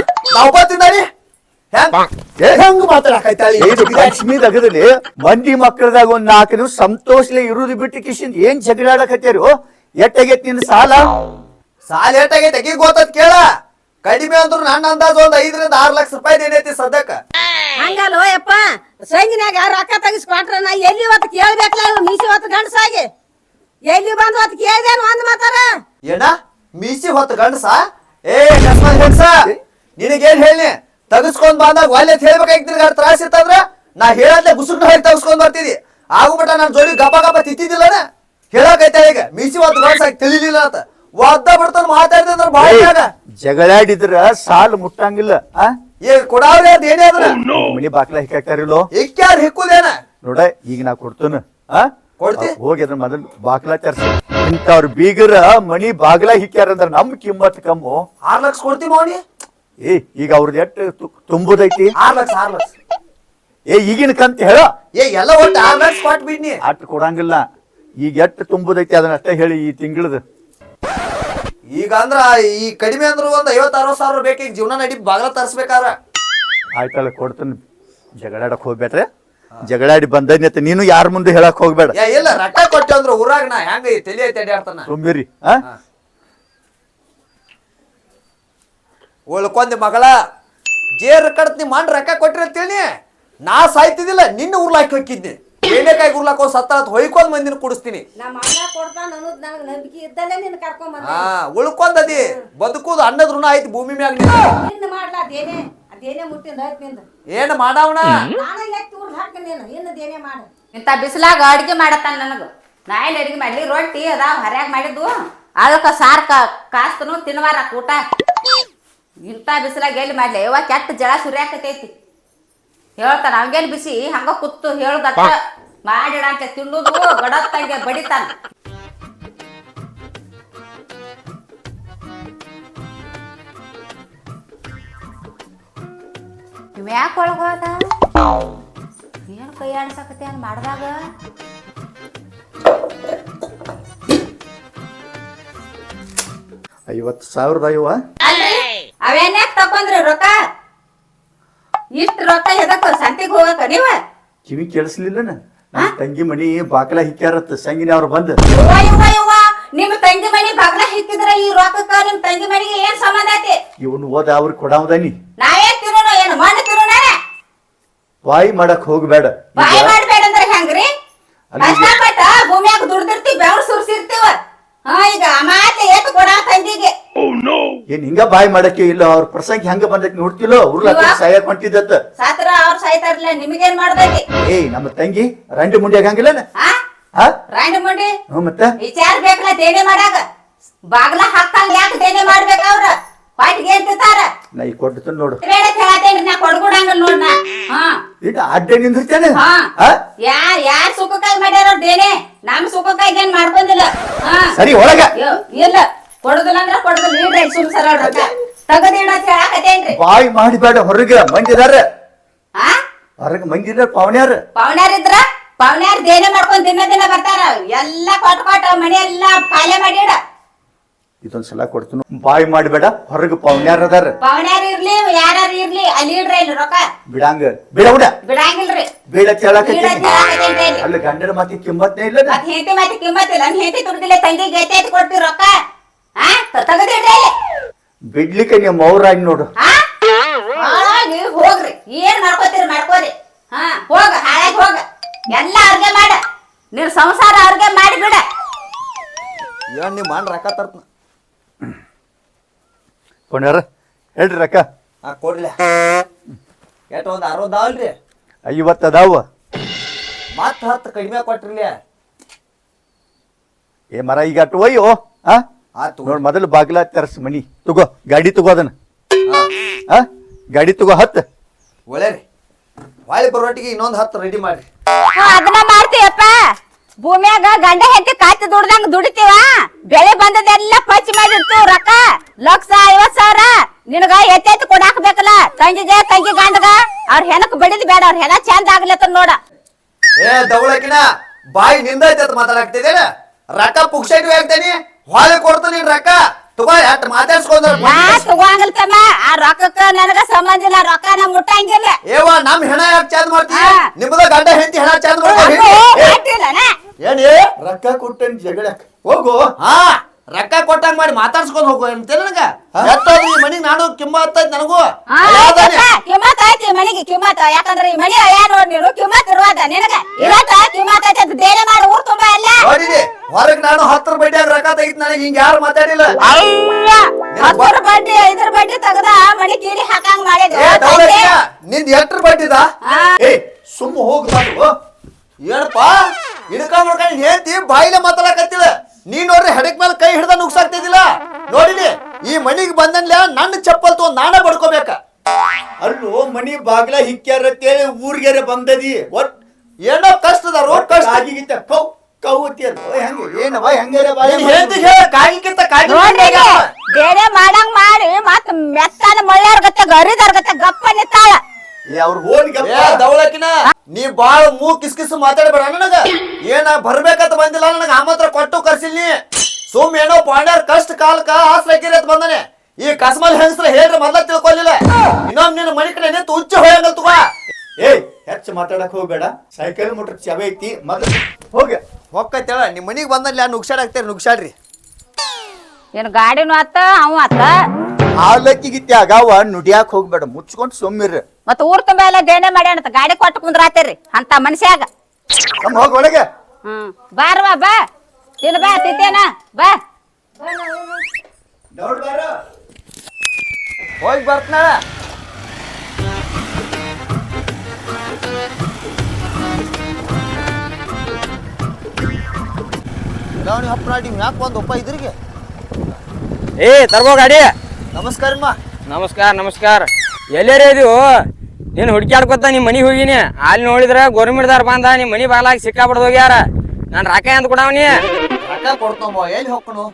ಹೆಂಗ್? ಮಾತಾಡಕೈತಾಳಿ ಇದು ಲಕ್ಷ್ಮಿ ದಗದಲ್ಲಿ ಮಂದಿ ಮಕ್ಕಳದಾಗ ಒಂದ್ ನಾಲ್ಕು ದಿವಸ ಸಂತೋಷಲೆ ಇರುದು ಬಿಟ್ಟು ಕಿಶನ್ ಏನ್ ಜಗಳಾಡಕತ್ಯಾರು ಎಟ್ಟಾಗೈತಿ ನಿನ್ ಸಾಲ? ಸಾಲ ಏಟಾಗೈತೆ ಅಕ್ಕಿ ಗೊತ್ತದ್ ಕೇಳ. ಕಡಿಮೆ ಅಂದ್ರು ನನ್ನ ಅಂದಾಜು ಒಂದ್ ಐದರಿಂದ ಆರ್ ಲಕ್ಷ ರೂಪಾಯಿ ಏನೈತಿ ಸದ್ಯಕ್ಕ? ಹಂಗಲ್ಲೋ ಯಪ್ಪ ಸಂಗಿನ್ಯಾಗ ರೊಕ್ಕ ತೆಗಿಸ್ಕೊಟ್ರ ನಾ ಎಲ್ಲಿ ಹೊತ್ತು ಕೇಳ್ಬೇಕಲ್ಲ ಇವ್ನು ಮೀಸಿ ಹೊತ್ತು ಗಂಡಸಾಗಿ? ಎಲ್ಲಿ ಬಂದು ಹೊತ್ತು ಕೇಳ್ದೇನು ಒಂದ್ ಮಾತಾರ? ಏನ? ಮೀಸಿ ಹೊತ್ತು ಗಂಡಸ? ಏ ಕಸ್ಮಾನ್ ಗಂಡಸ ನಿನಗೇನ್ ಹೇಳಿ ತಗಸ್ಕೊಂಡ್ ಬಂದಾಗ ಒಳ್ಳೆ ಹೇಳ್ಬೇಕಾಗಿತ್ತು ತ್ರಾಸ ಇತ್ತಂದ್ರ ನಾ ಹೇಳದ್ಲೆ ಗುಸುಕ್ನ ಹೇಳಿ ತಗಸ್ಕೊಂಡ್ ಬರ್ತಿದಿ ಆಗುಬಿಟ್ಟ ನನ್ ಜೋಡಿ ಗಪ ಗಪ ತಿತ್ತಿದ್ದಿಲ್ಲನ ಐತೆ ಈಗ ಮೀಸಿ ಹೊತ್ತು ಗಂಡಸ ತಿಳಿಲಿಲ್ಲ ಅಂತ. ಒದ್ದ ಬಿಡ್ತಾನ ಮಾತಾಡ್ತಿದ್ರ ಬಾಯಿಯಾಗ ಜಗಳಾಡಿದ್ರ ಸಾಲು ಮುಟ್ಟಂಗಿಲ್ಲ. ಆ? ಈಗ ಕೊಡಾವ್ರಿ ಅದ್ ಏನೇ ಅದ್ರ ಮನಿ ಬಾಕ್ಲ ಹಿಕ್ಕಾರಿಲ್ಲೋ ಇಕ್ಕ್ಯಾರ ಹಿಕ್ಕುದೇನ? ನೋಡ ಈಗ ನಾ ಕೊಡ್ತೇನೆ. ಆ? ಕೊಡ್ತಿ? ಹೋಗಿ ಅದ್ರ ಮೊದಲು ಬಾಕ್ಲ ತರ್ಸಿ. ಇಂಥವ್ರ ಬೀಗರ ಮನಿ ಬಾಗ್ಲ ಹಿಕ್ಕ್ಯಾರಂದ್ರ ನಮ್ ಕಿಮ್ಮತ್ ಕಮ್ಮು. ಆರ್ ಲಕ್ಷ ಕೊಡ್ತಿ ಮೌನಿ ಏ ಈಗ ಅವ್ರದ್ದು ಎಷ್ಟು ತುಂಬುದೈತಿ? ಆರ್ ಲಕ್ಷ ಆರ್ ಲಕ್ಷ. ಏ ಈಗಿನ ಕಂತ ಹೇಳ? ಏ ಎಲ್ಲ ಒಟ್ಟು ಆರ್ ಲಕ್ಷ ಕೊಟ್ ಬಿಡ್ನಿ ಅಟ್ ಕೊಡಂಗಿಲ್ಲ. ಈಗ ಎಷ್ಟು ತುಂಬುದೈತಿ ಅದನ್ನ ಅಷ್ಟೇ ಹೇಳಿ ಈ ತಿಂಗಳದ. ಈಗ ಅಂದ್ರ ಈ ಕಡಿಮೆ ಅಂದ್ರು ಒಂದ್ ಐವತ್ ಅರವತ್ ಸಾವಿರ ಬೇಕು ಈಗ ಜೀವನ ನಡಿ ಬಾಗ್ಲ ತರ್ಸ್ಬೇಕಾರ ಆಯ್ತಲ್ಲ ಕೊಡ್ತೀನಿ. ಜಗಳಾಡಕ್ ಹೋಗ್ಬೇಡ್ರಿ. ಜಗಳಾಡಿ ಬಂದೈತಿ ನೀನು ಯಾರ ಮುಂದೆ ಹೇಳಕ್ ಹೋಗ್ಬೇಡ. ಏ ಇಲ್ಲ ರೊಕ್ಕ ಕೊಟ್ಟೆ ಅಂದ್ರ ಊರಾಗ ನಾ ಹೆಂಗ ಈ ತಲೆ ಐತೆ ಅಡ್ಯಾಡ್ತಾನ ತುಂಬಿರಿ ಆ? ಉಳ್ಕೊಂದಿ ಮಗಳ ಜೇರ್ ಕಡತ್ ನಿಮ್ಮ ಮಣ್ಣ್ ರೊಕ್ಕ ಕೊಟ್ಟಿರ ಅಂತೇಳಿ ನಾ ಸಾಯ್ತಿದ್ದಿಲ್ಲ ನಿನ್ನ ಉರ್ಲಾಕಿ ಹೋಗಿದ್ನಿ ಬೇಳೆಕಾಯಿ ಉರ್ಲಾಕ ಹೋಗಿ ಸತ್ತ ಹೊಯ್ಕೊಂದ್ ಮಂದಿನ ಕುಡಿಸ್ತೀನಿ. ನಮ್ಮ ಅಣ್ಣ ಕೊಡ್ತಾನ ಅನ್ನೋದು ನನಗೆ ನಂಬಿಕೆ ಇದ್ದಲ್ಲೇ ನಿನ್ನ ಕರ್ಕೊಂಡ್ ಬಂದ. ಹಾ ಉಳ್ಕೊಂದದಿ ಬದುಕುದು ಅನ್ನದ ಋಣ ಐತಿ ಭೂಮಿ ಮ್ಯಾಗ ನಿಂದ. ನಿನ್ನ ಮಾಡ್ಲಾ ಅದೇನೆ ಅದೇನೆ ಮುಟ್ಟಿಂದ ಐತ್ನಿಂದ. ಏನ್ ಮಾಡವಣ ನಾನು ಎತ್ತಿ ಊರ್ಗ್ ಹಾಕ್ತೀನಿ ನೀನು. ಇನ್ನು ದೇನೆ ಮಾಡು. ಇಂಥ ಬಿಸಿಲಾಗ ಅಡಿಗೆ ಮಾಡತ್ತಾನ ನನಗ. ನಾ ಎಲ್ಲಿ ಅಡಿಗೆ ಮಾಡ್ಲಿ? ರೊಟ್ಟಿ ಅದಾವ ಹರ್ಯಾಗ ಮಾಡಿದ್ವು ಅದಕ್ಕ ಸಾರ್ ಕಾ ಕಾಸ್ತನು ತಿನ್ವಾರ ಊಟ ಇಂಥ ಬಿಸಿಲಾಗ ಎಲ್ಲಿ ಮಾಡ್ಲಿ? ಯಾವ ಕೆಟ್ಟ ಜಳ ಸುರಿಯಾಕತೈತಿ. ಹೇಳ್ತಾನ ಅವಂಗೇನ್ ಬಿಸಿ? ಹಂಗ ಕುತ್ತು ಹೇಳುದತ್ತ ಮಾಡಿಡ ಅಂತ ತಿನ್ನುದು ಗಡತ್ತಂಗೆ ಬಡಿತಾನ. ಮ್ಯಾಕ್ ಒಳಗೋದ ಏನ್ ಕೈ ಆಡ್ಸಕತ್ತೆ ಅಂತ ಮಾಡಿದಾಗ? ಐವತ್ತು ಸಾವಿರದ ಅಯ್ಯವ ಅವೇನ್ಯಾಕ್ ತಕೊಂಡ್ರಿ ರೊಕ್ಕ? ಇಷ್ಟ ರೊಕ್ಕ ಎದಕ್ಕ ಸಂತಿಗೆ ಹೋಗಕ ನೀವ? ಕಿವಿ ಕೇಳಿಸ್ಲಿಲ್ಲನ ನಮ್ ತಂಗಿ ಮನಿ ಬಾಕಲ ಹಿಕ್ಕ್ಯಾರತ್ತ ಸಂಗಿನಿ ಅವ್ರು ಬಂದ್. ಯವ್ವ ಯವ್ವ ಯವ್ವ ನಿಮ್ ತಂಗಿ ಮನಿ ಬಾಕಲ ಹಿಕ್ಕಿದ್ರ ಈ ರೊಕ್ಕಕ್ಕ ನಿಮ್ ತಂಗಿ ಮನಿಗೆ ಏನ್ ಸಂಬಂಧ ಐತಿ? ಇವನು ಓದ ಅವ್ರಿಗೆ ಕೊಡಾವದಾನಿ. ನಾವೇನ್ ತಿನ್ನೋಣ ಏನು ಮಣ್ಣು ತಿನ್ನೋಣ ಬಾಯಿ ಮಾಡಕ್ ಹೋಗ್ಬೇಡ. ಬಾಯಿ ಮಾಡ್ಬೇಡ ಅಂದ್ರೆ ಹೆಂಗ್ರಿ? ಅಲ್ಲಿ- ಕಷ್ಟಪಟ್ಟ ಭೂಮಿಯಾಗ ದುಡ್ದಿರ್ತಿ ಬೆವ್ರು ಸುರ್ಸಿರ್ತೀವ. ಹಾ ಈಗ ಮಾತೆ ಏತ್ ಕೊಡ ತಂಗಿಗೆ. ಏನ್ ಹಿಂಗ ಬಾಯಿ ಮಾಡಕ್ಕೆ ಇಲ್ಲ? ಅವ್ರ ಪ್ರಸಂಗ ಹೆಂಗ ಬಂದೈತಿ ನೋಡ್ತಿಲ್ಲೋ ಉರ್ಲಾಕ ಇವ- ಸಾಯಕ್ ಹೊಂಟಿದ್ದತ್ತ ಸಾತ್ರ ಅವ್ರ ಸಾಯ್ತಾರಲ್ಲ ನಿಮಗೇನ್ ಮಾಡ್ದೈತಿ ಏಯ್ ನಮ್ಮ ತಂಗಿ ರಂಡಿ ಮುಂಡಿ ಆಗಂಗಿಲ್ಲ ಹಾ ಹಾ ರಾಂಡ್ ಮಂಡಿ? ಹ್ಞೂ ಮತ್ತ? ವಿಚಾರ ಬೇಕಲ್ಲ ದೇಣೆ ಮಾಡಾಕ ಬಾಗ್ಲ ಹಾಕಂಗ್ ಯಾಕೆ ದೇಣೆ ಮಾಡ್ಬೇಕ ಅವ್ರ? ಏನ್ ತಿಂತಾರ? ನಾ ಈಗ ಕೊಡ್ತೀನಿ ನೋಡು. ನಾ ಕೊಡ್ಗುಡಂಗ ನೋಡ್ನ ಹಾ. ಇಡ ಅಡ್ಡೆ ನಿಂದಿರ್ತೇನೆ? ಹಾ. ಹಾ ಯಾರ್ ಯಾರ್ ಸುಖಕ್ಕಾಗಿ ಮಾಡ್ಯಾರ ದೇಣೆ? ನಮ್ ಸುಖಕ್ಕಾಗಿ ಏನ್ ಮಾಡ್ಕೊಂದಿಲ್ಲ ಹಾ. ಸರಿ ಒಳಗ. ಇಲ್ಲ. ಕೊಡುದಿಲ್ಲ ಅಂದ್ರ ಕೊಡುದಿಲ್ಲ. ಸುಮ್ ಸರ ರೊಕ್ಕ ತಗದಿಡ ಅಂತ ಹೇಳಾಕತ್ತೇನ್ರಿ ಬಾಯಿ ಮಾಡಿಬೇಡ ಹೊರಗೆ ಮಂದಿದಾರ ಆ? ಹೊರಗೆ ಮಂದಿದಾರ ಪಾವನ್ಯಾರ ಪವನ್ಯಾರ ಇದ್ರ? ಪವನ್ಯಾರ ದೇನೆ ಮಾಡ್ಕೊಂಡ್ ದಿನ ದಿನ ಬರ್ತಾರ. ಎಲ್ಲಾ ಕೊಟ್ ಕೊಟ್ಟ ಮನೆ ಎಲ್ಲಾ ಖಾಲಿ ಮಾಡಿಡ ಇದೊಂದ್ ಸಲ ಕೊಡ್ತೀನಿ. ಬಾಯಿ ಮಾಡಿಬೇಡ ಹೊರಗೆ ಪಾವನ್ಯಾರ ಅದಾರ. ಪವನ್ಯಾರ ಇರ್ಲಿ ಯಾರು ಇರ್ಲಿ ಅಲ್ಲಿ ಇಡ್ರಿ ಇಲ್ಲಿ ರೊಕ್ಕ. ಬಿಡಂಗ ಬಿಡ ಬಿಡ ಬಿಡಂಗಿಲ್ರಿ. ಕೇಳಕತ್ತೀನಿ. ಬೀಳ ಕೇಳಾಕತ್ತೇನ್ರಿ. ಅಲ್ಲಿ ಗಂಡನ ಮಾತಿ ಕಿಮ್ಮತ್ನೇ ಇಲ್ಲ ಮತ್ ಹೆಂಡತಿ ಮತ್ತೆ ಕಿಮ್ಮತ್ತಿಲ್ಲ ನನ್ ಹೆಂಡತಿ ದುಡ್ದಿಲ್ಲ ತಂಗಿ ಗೈತೆ ಕೊಡ್ತೀವಿ ರೊಕ್ಕ. ಆ? ತಗದಿಡ್ರಿ ಬಿಡ್ಲಿಕ್ಕೆ ನಿಮ್ಮ ಮೌರಾಗಿ ನೋಡು. ಆ? ಹಾಳಾಗಿ ಹೋಗ್ರಿ. ಏನ್ ಮಾಡ್ಕೋತೀರಿ ಮಾಡ್ಕೋರಿ. ಹಾ ಹೋಗ ಹಾಳಾಗಿ ಹೋಗ. ಎಲ್ಲ ಅರ್ಗೆ ಮಾಡ. ನೀರ್ ಸಂಸಾರ ಅರ್ಗೆ ಮಾಡಿ ಬಿಡ. ಏನ್ ನಿಮ್ಮ ಮನ್ ರೊಕ್ಕ ತರ್ತನ? ಪುಣ್ಯಾರ ಹೇಳ್ರಿ ರೊಕ್ಕ. ಆ ಕೊಡ್ಲಿ. ಎಷ್ಟು ಒಂದು ಅರವತ್ತು ಅವಲ್ರಿ ಐವತ್ತು ಅದಾವ. ಮತ್ತೆ ಹತ್ತು ಕಡಿಮೆ ಕೊಟ್ರಿಲ್ಲ. ಏ ಮರ ಈಗ ಅಟ್ಟು ಒಯ್ಯೋ ಆ? ಆತು ನೋಡ್ ಮೊದಲು ಬಾಗಿಲ ತೆರಸ್ ಮನಿ. ತಗೋ ಗಾಡಿ ತಗೋ ಅದನ್ನ. ಆ? ಗಾಡಿ ತಗೋ ಹತ್. ಒಳ್ಳೆ ರೀ. ಬರೋಟಿಗೆ ಇನ್ನೊಂದು ಹತ್ತು ರೆಡಿ ಮಾಡ್ರಿ. ಹಾ, ಅದನ್ನ ಮಾಡ್ತೀವಪ್ಪ ಭೂಮಿಯಾಗ ಗಂಡ ಹೆಂಡತಿ ಕಾಯ್ತು ದುಡ್ದಂಗ ದುಡಿತೀವ? ಬೆಳೆ ಬಂದದೆಲ್ಲ ಪಚ್ ಮಾಡಿರ್ತು ರೊಕ್ಕ. ಲಕ್ಷ ಐವತ್ ಸಾವಿರ. ನಿನಗ ಎತ್ತೆತ್ತು ಕೊಡಾಕ್ಬೇಕಲ್ಲ ತಂಗಿಗೆ ತಂಗಿ ಗಂಡಗ. ಅವ್ರ ಹೆಣಕ್ ಬಡಿದ್ ಬೇಡ ಅವ್ರ ಹೆಣ ಚಂದ ಆಗ್ಲತ್ತ ನೋಡ. ಏ ದವಳಕಿನ ಬಾಯಿ ನಿಂದೈತೆ ಅಂತ ರಕ್ಕ ರೊಕ್ಕ ಪುಕ್ಷಟಿ ಹೇಳ್ತೇನಿ ಹೊಳೆ ಕೊಡ್ತೀನಿ ರೊಕ್ಕ ತಗೋ ಎಷ್ಟ್ ಮಾತಾಡ್ಸ್ಕೊಂಡ್ರ ನಾ ತಗೋಂಗಿಲ್ಲ ತಮ್ಮ ಆ ರೊಕ್ಕಕ್ಕ ನನಗ ಸಂಬಂಧ ಇಲ್ಲ ರೊಕ್ಕ ನಾ ಮುಟ್ಟಂಗಿಲ್ಲ ಏವ ನಮ್ ಹೆಣ ಯಾಕೆ ಚಂದ ಮಾಡ್ತೀಯ ಹಾ. ನಿಮ್ದ ಗಂಡ ಹೆಂಡತಿ ಹೆಣ ಚಂದ? ಏನಿ ರೊಕ್ಕ ಕೊಟ್ಟೇನ್ ಜಗಳಕ್ ಹೋಗು ಹಾ ರೊಕ್ಕ ಕೊಟ್ಟಂಗ್ ಮಾಡಿ ಮಾತಾಡ್ಸ್ಕೊಂಡ್ ಹೋಗು ಅಂತೀರ ನನಗ? ಎತ್ತೋದ್ರಿ ಈ ಮನಿಗ್ ನಾನು ಕಿಮ್ಮ ಹತ್ತೈತ್ ನನಗೂ. ಕಿಮ್ಮತ್ ಐತಿ ಮನಿಗೆ ಕಿಮ್ಮತ್. ಯಾಕಂದ್ರೆ ಈ ಮನಿ ಅಯ್ಯ ನೋಡ್ ನೀನು ಕಿಮ್ಮತ್ ಇರುವಾಗ ನಿನಗ. ಇವತ್ತ ಕಿಮ್ಮತ್ ಐತಿ ಬೇರೆ ಮಾಡಿ ಊರ್ ತುಂಬಾ ಎಲ್ಲ. ನೋಡಿದಿ? ಹೊರಗ್ ನಾನು ಹತ್ತರ ಬಡ್ಡಿಯಾಗ ರೊಕ್ಕ ತೆಗಿತ್ ನನಗೆ ಹಿಂಗ ಯಾರು ಮಾತಾಡಿಲ್ಲ? ಅಲ್ಲ ಹತ್ತರ ಬಡ್ಡಿ ಐದರ ಬಡ್ಡಿ ತೆಗದ ಮನಿ ಕೀಲಿ ಹಾಕಂಗ್ ಮಾಡಿದ್ರೆ ಏ ದೌಲತಿಯ ನಿಂದ್ ಎಟ್ರ ಬಡ್ಡಿದ. ಏ ಸುಮ್ಮ ಹೋಗ್ಬಾರ್ದು ಏನಪ್ಪ? ಹಿಡ್ಕ ಮಾಡ್ಕೊಂಡು ಹೇಳ್ತಿ ಬಾಯಿಲೆ ಮಾತಾಡಕತ್ತಿಲ್ಲ ನೀ ನೋಡ್ರಿ ಹೆಡಕ್ ಮೇಲೆ ಕೈ ಹಿಡ್ದ ನುಗ್ಸಾಕ್ತಿದ್ದಿಲ್ಲ. ನೋಡಿಲಿ ಈ ಮನಿಗ್ ಬಂದನ್ಲ ನನ್ನ ಚಪ್ಪಲ್ ತಗೊಂಡ್ ನಾನೇ ಬಡ್ಕೋಬೇಕ. ಅಲ್ಲೋ ಮನಿ ಬಾಗ್ಲ ಹಿಕ್ಕ್ಯಾರ ಅಂತೇಳಿ ಊರ್ಗೆರೆ ಬಂದದಿ. ಒಟ್ ಏನೋ ಕಷ್ಟದ ರೋಡ್ ಕಷ್ಟ. ಆಗಿಗಿತ್ತ ಕೌ ಹೆಂಗ? ಏನವ ಹೆಂಗಾರ ಬಾಯಿ ಕಾಯಿ ಬೇರೆ ಮಾಡಂಗ್ ಮಾಡಿ ಮತ್ ಮೆತ್ತನ ಮಳ್ಳ್ಯಾರ ಗತ್ತೆ ಗರಿದಾರ ಗತ್ತೆ ಗಪ್ಪ ನಿತ್ತಾಳ ಅವ್ರ ಹೋಗಿ ದವಳಕಿನ. ನೀ ಬಾಳ ಮೂ ಕಿಸ್ ಕಿಸ್ ಮಾತಾಡಬೇಡ ನನಗ. ಏನ ಬರ್ಬೇಕಂತ ಬಂದಿಲ್ಲ ನನಗ ಆಮಂತ್ರ ಕೊಟ್ಟು ಕರ್ಸಿಲ್ ನೀ. ಸುಮ್ ಏನೋ ಪಾಂಡ್ಯಾರ್ ಕಷ್ಟ ಕಾಲಕ್ಕ ಆಸ್ರಕಿರಿ ಅಂತ ಬಂದನೆ. ಈ ಕಸ್ಮಲ್ ಹೆಂಗಸ್ರ ಹೇಳ್ರಿ ಮೊದ್ಲ ತಿಳ್ಕೊಲಿಲ್ಲ. ಇನ್ನೊಮ್ಮೆ ನಿನ್ನ ಮನೆ ಕಡೆ ನಿಂತು ಉಚ್ಚ ಹೋಯಂಗಲ್ ತುಗ. ಏಯ್ ಹೆಚ್ಚು ಮಾತಾಡಕ್ ಹೋಗ್ಬೇಡ. ಸೈಕಲ್ ಮೋಟರ್ ಚಬೈತಿ ಐತಿ ಮೊದಲು ಹೋಗಿ ಹೊಕ್ಕೈತೇಳ ನಿಮ್ ಮನಿಗ್ ಬಂದಲ್ಲಿ ನುಗ್ಸಾಡಾಕ್ತೇರಿ ನುಗ್ಸಾಡ್ರಿ. ಏನ್ ಗಾಡಿನೂ ಆತ ಅವ ಆತ ಹಾಲಕ್ಕಿಗಿತ್ತಿ ಆಗಾವ ನುಡಿಯಾಕ ಹೋಗ್ಬೇಡ ಮುಚ್ಕೊಂಡ್ ಸುಮ್ಮಿರ್ರಿ. ಮತ್ ಊರ್ ತುಂಬಾ ಎಲ್ಲ ದೇನೆ ಮಾಡ್ಯಾನಂತ ಗಾಡಿ ಕೊಟ್ಟು ಕುಂದ್ರಾತೇರಿ ಅಂತ ಮನುಷ್ಯಾಗ ಹೋಗ್ ಒಳಗೆ. ಹ್ಮ್. ಬಾರವಾ ಬಾ. ತಿನ್ ಬಾ ತಿತ್ತೇನ ಬಾ. ಹೋಗಿ ಬರ್ತನಾಳ ಲಾವಣಿ ಹಪ್ಪನಾಡಿ ಯಾಕೆ ಒಪ್ಪ ಇದ್ರಿಗೆ. ಏ ತರ್ಬೋ ಗಾಡಿ. ನಮಸ್ಕಾರಮ್ಮ. ನಮಸ್ಕಾರ ನಮಸ್ಕಾರ. ಎಲ್ಲೇರಿ ಇದು? ನೀನು ಹುಡ್ಕ್ಯಾಡ್ಕೊತ ನಿಮ್ಮ ಮನಿ ಹೋಗಿನಿ. ಅಲ್ಲಿ ನೋಡಿದ್ರೆ ಗೋರ್ಮೆಂಟ್ದಾರ ಬಂದ ನಿಮ್ಮ ಮನಿ ಬಾಲಾಗಿ ಸಿಕ್ಕಾಬಿಡ್ದು ಹೋಗ್ಯಾರ. ನಾನು ರಾಕ ಅಂತ ಕೊಡವನಿ ರೊಕ್ಕ ಕೊಡ್ತಮ್ಮ ಎಲ್ಲಿ ಹೋಗ್ಕನು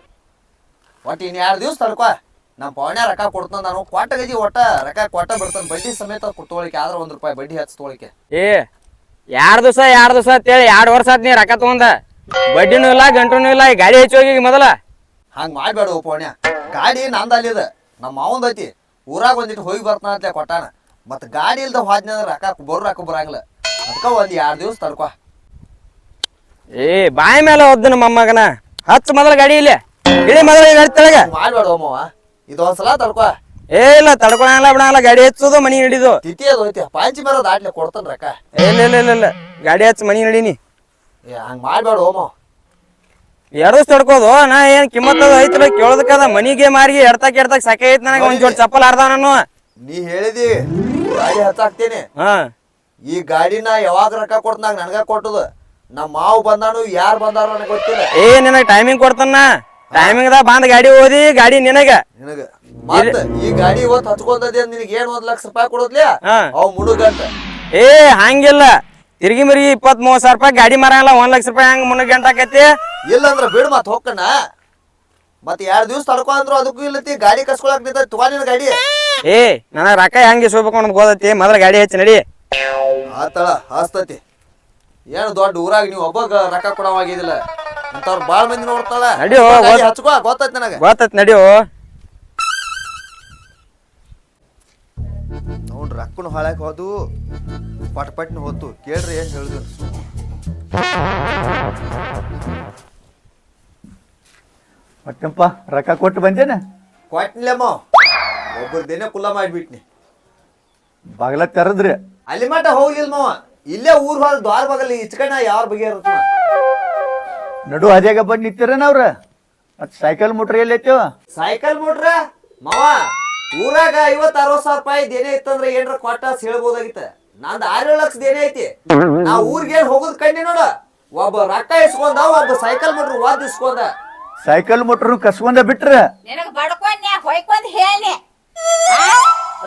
ಒಟ್ಟು ಇನ್ನು ಎರಡು ದಿವ್ಸ ತಡ್ಕೊ. ನಮ್ಮ ಪವನ್ಯ ರೊಕ್ಕ ಕೊಡ್ತಾನ ನಾನು. ಕೊಟ್ಟ ಗಜಿ ಒಟ್ಟ ರೊಕ್ಕ ಕೊಟ್ಟ ಬರ್ತಾನೆ ಬಡ್ಡಿ ಸಮೇತ ತೊಗೊಳಿಕೆ ಆದ್ರೆ ಒಂದ್ ರೂಪಾಯಿ ಬಡ್ಡಿ ಹಚ್ಚ ತೊಗೊಳಿಕೆ ಏ ಎರಡು ದಿವಸ ಎರಡು ದಿವಸ ಅಂತೇಳಿ ಎರಡು ವರ್ಷ ಆತ್ ನೀ ರೊಕ್ಕ ತಗೊಂಡ. ಬಡ್ಡಿನೂ ಇಲ್ಲ ಗಂಟನೂ ಇಲ್ಲ ಈ ಗಾಡಿ ಹೆಚ್ಚು ಹೋಗಿ ಮೊದಲ. ಹಂಗೆ ಮಾಡಬೇಡ ಪವನ್ಯ. ಗಾಡಿ ನಂದ ಅಲ್ಲಿದ. ನಮ್ಮ ಮಾವಂದ ಐತಿ. ಊರಾಗ ಒಂದಿಟ್ಟು ಹೋಗಿ ಬರ್ತಾನ ಅಂತ ಕೊಟ್ಟಾನ. ಮತ್ತೆ ಗಾಡಿ ಇಲ್ದ ಹೋದ್ನ ಅಂದ್ರೆ ರೊಕ್ಕ ಬರೋ ರೊಕ್ಕ ಬರಂಗಿಲ್ಲ ಅದಕ್ಕ ಒಂದ್ ಎರಡು ದಿವಸ ತಡ್ಕೊ. ಏ ಬಾಯಿ ಮೇಲೆ ನಮ್ಮ ಮೊಮ್ಮಗನ ಹಚ್ಚ ಮೊದಲ ಗಾಡಿ ಇಲ್ಲ. ಇಳಿ ಮೊದಲ ಗಾಡಿ ತೆಳಗ. ಮಾಡ್ಬೇಡ ಅಮ್ಮವ ಇದೊಂದ್ಸಲ ತಡ್ಕೊ. ಏ ಇಲ್ಲ ತಡ್ಕೊಳಲ್ಲ ಬಿಡಲ್ಲ ಗಾಡಿ ಹಚ್ಚೋದು ಮನಿ ಹಿಡಿದು. ತಿಥಿ ಅದು ಐತಿ. ಪಾಂಚಿ ಬರೋದು ಆಡ್ಲಿ ಕೊಡ್ತಾನ ರೊಕ್ಕ. ಇಲ್ಲ ಇಲ್ಲ ಇಲ್ಲ ಇಲ್ಲ. ಗಾಡಿ ಹಚ್ಚ ಮನಿ ಹಿಡೀನಿ. ಏ ಹಂಗ್ ಮಾಡ್ಬೇಡ ಓಮೋ ಎರಡು ತಡ್ಕೋದು ನಾ ಏನ್ ಕಿಮ್ಮತ್ ಅದು ಐತಿಲ್ಲ ಕೇಳೋದಕ್ಕದ ಮನಿಗೆ ಮಾರಿಗೆ ಎಡ್ತಾಕ್ ಎಡ್ತಾಕ್ ಸಾಕೆ ಐತಿ ನನಗೆ ಒಂದ್ ಜೋಡ್ ಚಪ್ಪಲ್ ಅರ್ಧ ನಾನು ನೀ ಹೇಳಿದಿ ಗಾಡಿ ಹತ್ತಾಕ್ತೇನೆ ಹಾ. ಈ ಗಾಡಿನ ಯಾವಾಗ ರೊಕ್ಕ ಕೊಡ್ತಾಗ ನನಗ ಕೊಟ್ಟದ. ನಮ್ಮ ಮಾವು ಬಂದಾನು ಯಾರು ಬಂದಾರ ನನಗೆ ಗೊತ್ತಿಲ್ಲ. ಏ ನಿನಗ ಟೈಮಿಂಗ್ ಕೊಡ್ತಾನ ಟೈಮಿಂಗ್ ದಾ ಬಂದ್ ಗಾಡಿ ಓದಿ ಗಾಡಿ ನಿನಗ. ನಿನಗ. ಮತ್ತ ಈ ಗಾಡಿ ಇವತ್ತು ಹಚ್ಕೊಂಡದೆ ನಿನಗೆ ಏನ್ ಒಂದ್ ಲಕ್ಷ ರೂಪಾಯಿ ಕೊಡೋದ್ಲಿ? ಹಾ. ಅವ್ ಮುಡುಗಂತ ಏ ಹಂಗಿಲ್ಲ. ತಿರ್ಗಿ ಮರಿ ಇಪ್ಪತ್ ಮೂವತ್ ಸಾವಿರ ರೂಪಾಯಿ ಗಾಡಿ ಮಾರಲ್ಲ ಒಂದ್ ಲಕ್ಷ ರೂಪಾಯಿ ಹಂಗ ಮುನ್ನೂರ್ ಗಂಟೆ ಆಕೈತಿ? ಇಲ್ಲಂದ್ರ ಬಿಡ್ ಮತ್ ಹೋಗ್ಕಣ ಮತ್ ಎರಡ್ ದಿವ್ಸ ತಡ್ಕೊ ಅಂದ್ರು ಅದಕ್ಕೂ ಇಲ್ಲತಿ ಗಾಡಿ ಕಸ್ಕೊಳಕ್ ನಿಂತ ಗಾಡಿ. ಏ ನನಗ ರೊಕ್ಕ ಹೆಂಗ್ ಇಸ್ಕೋಬೇಕು ಅನ್ನೋದು ಗೊತ್ತೈತಿ ಮೊದಲ ಗಾಡಿ ಹಚ್ಚಿ ನಡಿ. ಆತಳ ಹಾಸ್ತತಿ. ಏನು ದೊಡ್ಡ ಊರಾಗ ನೀವು ಒಬ್ಬ ರೊಕ್ಕ ಕೊಡವಾಗಿದಿಲ್ಲ ಅಂತವ್ರು ಬಾಳ ಮಂದಿ ನೋಡ್ತಾಳ. ನಡಿಯೋ ಗಾಡಿ ಹಚ್ಕೋ ಗೊತ್ತೈತಿ ನನಗ. ಗೊತ್ತೈತಿ ನಡಿಯೋ. ರೊಕ್ಕನು ಹಾಳಾಕ್ ಹೋದು ಪಟ್ ಪಟ್ನ ಹೋತು. ಕೇಳ್ರಿ ಏನು ಹೇಳಿದ್ರು ಮತ್ತಪ್ಪ ರೊಕ್ಕ ಕೊಟ್ಟು ಬಂದೇನ? ಒಬ್ಬರು ದಿನ ಕುಲ್ಲ ಮಾಡಿಬಿಟ್ನಿ. ಬಾಗ್ಲ ತೆರದ್ರಿ. ಅಲ್ಲಿ ಮಟ ಹೋಗ್ಲಿಲ್ಲ ಮಾವ ಇಲ್ಲೇ ಊರ್ ಹೋದ ದ್ವಾರ ಬಗಲ್ ಇಚ್ಕಣ್ಣ ಯಾರ ಬಗ್ಗೆ ಇರುತ್ತೆ ನಡು ಅದೇಗ ಬಂದು ನಿಂತಿರೇನ ಅವ್ರ? ಸೈಕಲ್ ಮುಟ್ರಿ ಎಲ್ಲೈತೇವ ಸೈಕಲ್ ಮುಟ್ರ? ಮಾವ ಊರಾಗ ಐವತ್ ಅರವತ್ ಸಾವಿರ ರೂಪಾಯಿ ದೇನೆ ಇತ್ತಂದ್ರ ಏನ್ರ ಕೊಟ್ಟ ಹೇಳ್ಬೋದಾಗಿತ್ತ? ನಂದ್ ಆರು ಲಕ್ಷ ದೇನೆ ಐತಿ. ನಾ ಊರ್ಗೆ ಏನ್ ಹೋಗುದ್ ಕಂಡಿ ನೋಡ. ಒಬ್ಬ ರೊಕ್ಕ ಇಸ್ಕೊಂಡ ಒಬ್ಬ ಸೈಕಲ್ ಮೋಟರ್ ವಾದ್ ಇಸ್ಕೊಂಡ. ಸೈಕಲ್ ಮುಟ್ರು ಕಸ್ಕೊಂಡ ಬಿಟ್ರ? ನಿನಗ ನೀ ಹೊಯ್ಕೊಂಡ್ ಹೇಳಿ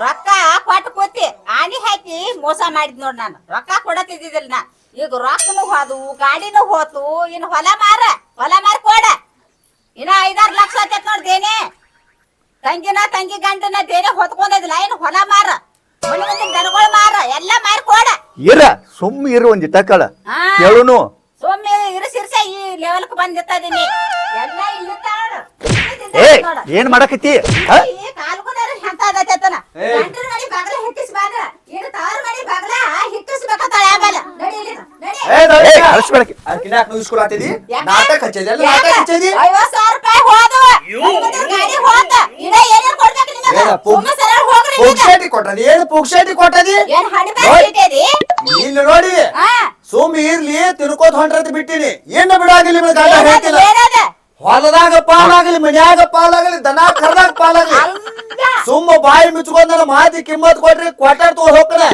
ರೊಕ್ಕ ಕೊಟ್ಟು ಕೂತಿ ಆನಿ ಹಾಕಿ ಮೋಸ ಮಾಡಿದ್ ನೋಡ್ ನಾನು. ರೊಕ್ಕ ಕೊಡತಿದ್ದಿಲ್ಲ ನಾ. ಈಗ ರೊಕ್ಕನು ಹೋದು ಗಾಡಿನೂ ಹೋತು ಇನ್ ಹೊಲ ಮಾರ. ಹೊಲ ಮಾರಿ ಕೊಡ. ಇನ್ನ ಐದಾರು ಲಕ್ಷ ಆತೈತ್ ನೋಡ್ದೇನೆ ತಂಗಿನ ತಂಗಿ ಗಂಡನ ಬೇರೆ ಹೊತ್ಕೊಂಡದಿಲ್ಲ. ಲೈನ್ ಹೊಲ ಮಾರ ದನಗಳು ಮಾರ ಎಲ್ಲ ಮಾರಿ ಕೊಡ. ಇರ ಸುಮ್ಮ ಇರು ಒಂದ್ ತಕಳ ಹೇಳುನು ಕೇಳುನು? ಇರು ಇರಿಸಿರ್ಸ ಈ ಲೆವೆಲ್ಕ್ ಬಂದಿರ್ತದೀನಿ. ಎಲ್ಲ ಇಲ್ಲಿ. ಏ ಏನ್ ಮಾಡಕತ್ತಿ? ಹ? ಬಾಗ್ಲ ಹಿಕ್ಕಿಸ್ ಮನೆ ಬಾಗ್ಲ. ನಡಿ ನಡಿ. ಏ? ನಾಟಕ ಹಚ್ಚದಿ ನಾಟಕ ಹಚ್ಚದಿ ರೂಪಾಯಿ ಹೋದವ. ಗಾಡಿ ಹೋತ. ಏನೇನ್ ಕೊಡ್ಬೇಕು ನಿಮಗ? ಹೋಗ್ರಿ. ಪುಕ್ಷೇಟಿ ಕೊಟ್ಟದಿ ಏನು ಪುಕ್ಷೇಟಿ ಕೊಟ್ಟದಿ ಏನ್ ನೋಡ್. ಇಲ್ಲಿ ನೋಡಿ ಆ, ಸುಮ್ ಇರ್ಲಿ ತಿನ್ಕೋತ ಹೊಂಟ್ರತ್ ಬಿಟ್ಟಿನಿ ಏನು ಬಿಡಾಗಿಲ್ಲ ನಿಮ್ಗೆ ಗಂಡ ಏನದು, ಹೇಳ್ತಿಲ್ಲ? ಹೊಲದಾಗ ಪಾಲಾಗಲಿ ಮನ್ಯಾಗ ಪಾಲಾಗಲಿ ದನ ಕರ್ದಾಗ ಪಾಲಾಗಲಿ. ಸುಮ್ಮ ಬಾಯಿ ಮುಚ್ಕೊಂಡ್ ನನ್ನ ಮಾತಿ ಕಿಮ್ಮತ್ ಕೊಟ್ರಿ ಕ್ವಾಟರ್ ತಗೊಂಡ್ ಹೋಗ್ರೆ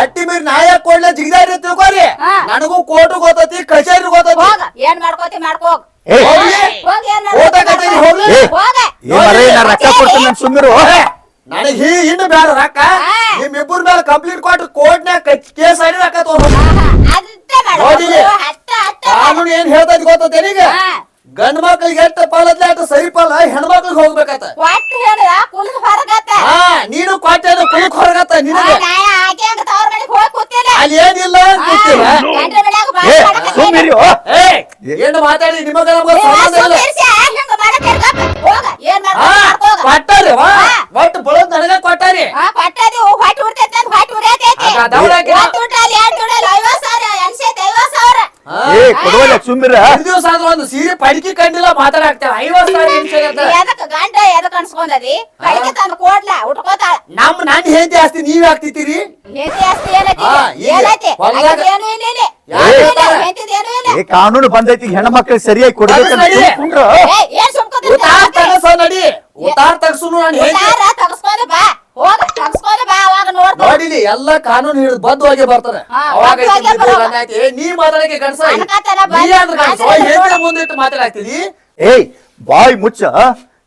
ಅಟ್ಟಿ ಮೀರಿ ನಾಯ ಕೊಡ್ಲೆ ಜಿಗಿದಾರಿ ತಿಳ್ಕೊರಿ. ನನಗೂ ಕೋರ್ಟ್ ಗೊತ್ತತಿ ಕಚೇರಿ ಗೊತ್ತತಿ ಹೋಗ ಏನ್ ಮಾಡ್ಕೋತಿ ಮಾಡ್ಕೋ ಹೋಗ್. ಹೋಗ್. ಹೋಗ. ನನಗ್ ಹೀ ಇನ್ನು ಬೇಡ ರೊಕ್ಕ ಹಾ. ಮೇಲೆ ಕಂಪ್ಲೀಟ್ ಕೊಟ್ರಿ ಕೋರ್ಟ್ನ್ಯಾಗ ಕೇಸ್ ಆಡಿ ರೊಕ್ಕ ತಗೊಂಡ್ ಮಾಡು. ಕಾನೂನು ಏನ್ ಹೇಳ್ತೈತಿ ಗೊತ್ತೇನ ಈಗ. ಗಂಡ ಮಕ್ಳಿಗೆ ಎಟ್ಟ ಪಾಲದ್ಲೆ ಅಷ್ಟ ಸರಿ ಪಾಲ. ಹೆಣ್ಮಕ್ಳಿಗೆ ಹೋಗ್ಬೇಕತ್ತ ಒಟ್ಟು ಹೇಳಿದ ಕುಲ್ದ ಹೊರಗತ್ತ. ಹಾ ನೀನು ಕೊಟ್ಟೇನು ಕುಲಕ್ ಹೊರಗತ್ತ ನಿನಗೆ. ಅಲ್ಲಿ ಏನಿಲ್ಲ ಗೊತ್ತಿಲ್ಲ ಏನು ಮಾತಾಡಿ ನಿಮಗ ನಮಗ ಏ, ಸಂಬಂಧ ಇಲ್ಲ ಸುಮ್ನಿರ್ಸಿ, ಹಂಗ ಮಾಡಕ್ಕೆ ಗಪ್ಪ. ಹೋಗ, ಏನ್ ಹಾ ಮಾಡ್ಕೊ ಮಾಡ್ಕೋ ಹೋಗ. ಕೊಟ್ಟಾರಿ ವಾ ಹಾ. ಒಟ್ಟು ಬಳದ್ ನನಗ ಕೊಟ್ಟಾರಿ ಹಾ, ಕೊಟ್ಟದಿ, ಹೂ, ಹೊಟ್ಟ್ ಉರ್ತೈತಿ ಅಂತ ಹೊಟ್ಟ್ ಉರಿಯತೈತಿ. ಅದ ದೌಡ ಹಾಕಿನ. ಒಂದ್ ತುಟ್ಟಾಲಿ, ಎರಡ್ ತುಟ್ಟಾಲಿ, ಐವತ್ತ್ ಸಾವಿರ, ಎಣ್ಸೈತಿ ಐವತ್ತ್ ಸಾವಿರ. ಹಾ. ಏ ಕೊಡುವಲ್ಲ ಸುಮ್ಮಿರ ಎರಡ್ ದಿವಸ ಆದ್ರೂ ಒಂದು ಸೀರೆ ಪಡಿಕೆ ಕಂಡಿಲ್ಲ ಮಾತಾಡಾಕ್ತಾರ ಐವತ್ ಸಾವಿರ ಅಂತ. ಎದಕ್ ಗಂಡ ಎದಕ್ ಅನ್ಸ್ಕೊಂಡದಿ ಕಡಿಗೆ ತಂದು ಕೊಡ್ಲಾ ಉಟ್ಕೋತಾಳ. ನಮ್ ನನ್ ಹೆಂಡತಿ ಆಸ್ತಿ ನೀವ್ ಹಾಕ್ತಿತ್ತೀರಿ ಹೆಂಡತಿ ಆಸ್ತಿ ಏನೈತಿ? ಹಾ, ಈಗ ಏನೈತಿ? ಹೊಲ್ದಾಗ- ಆಕಿದ್ ಏನೂ ಇಲ್ಲ ಯಾರ್ ಹೇಳ್ತಾರ? ಹೆಂಡ್ತಿದ್ ಏನೂ ಇಲ್ಲ. ಏ ಕಾನೂನು ಬಂದೈತಿ ಹೆಣ್ಮಕ್ಳಿಗೆ ಸರಿಯಾಗಿ ಕೊಡ್ಬೇಕಂತ ಅದು ಸರಿ. ಏ, ಏನ್ ತಗಸ ನಡಿ. ಉತ್ತಾರ ತಗಸುನು ನಾನು ತಗಸ್ಕೊಂಡು ಬಾ. ಹೋಗ ತಗಸ್ಕೊಂಡು ನೋಡಿಲಿ ಎಲ್ಲ ಕಾನೂನು ಹಿಡಿದು ಬದ್ಧವಾಗಿ ಬರ್ತಾರೆ. ಅವಾಗ ನೀ ಮಾತಾಡಕ್ಕೆ ಅಂದ್ರೆ ಹೆಂಡತಿ ಮುಂದಿಟ್ಟು ಮಾತಾಡಾಕ್ತಿದಿ ಏಯ್ ಬಾಯ್ ಮುಚ್ಚ.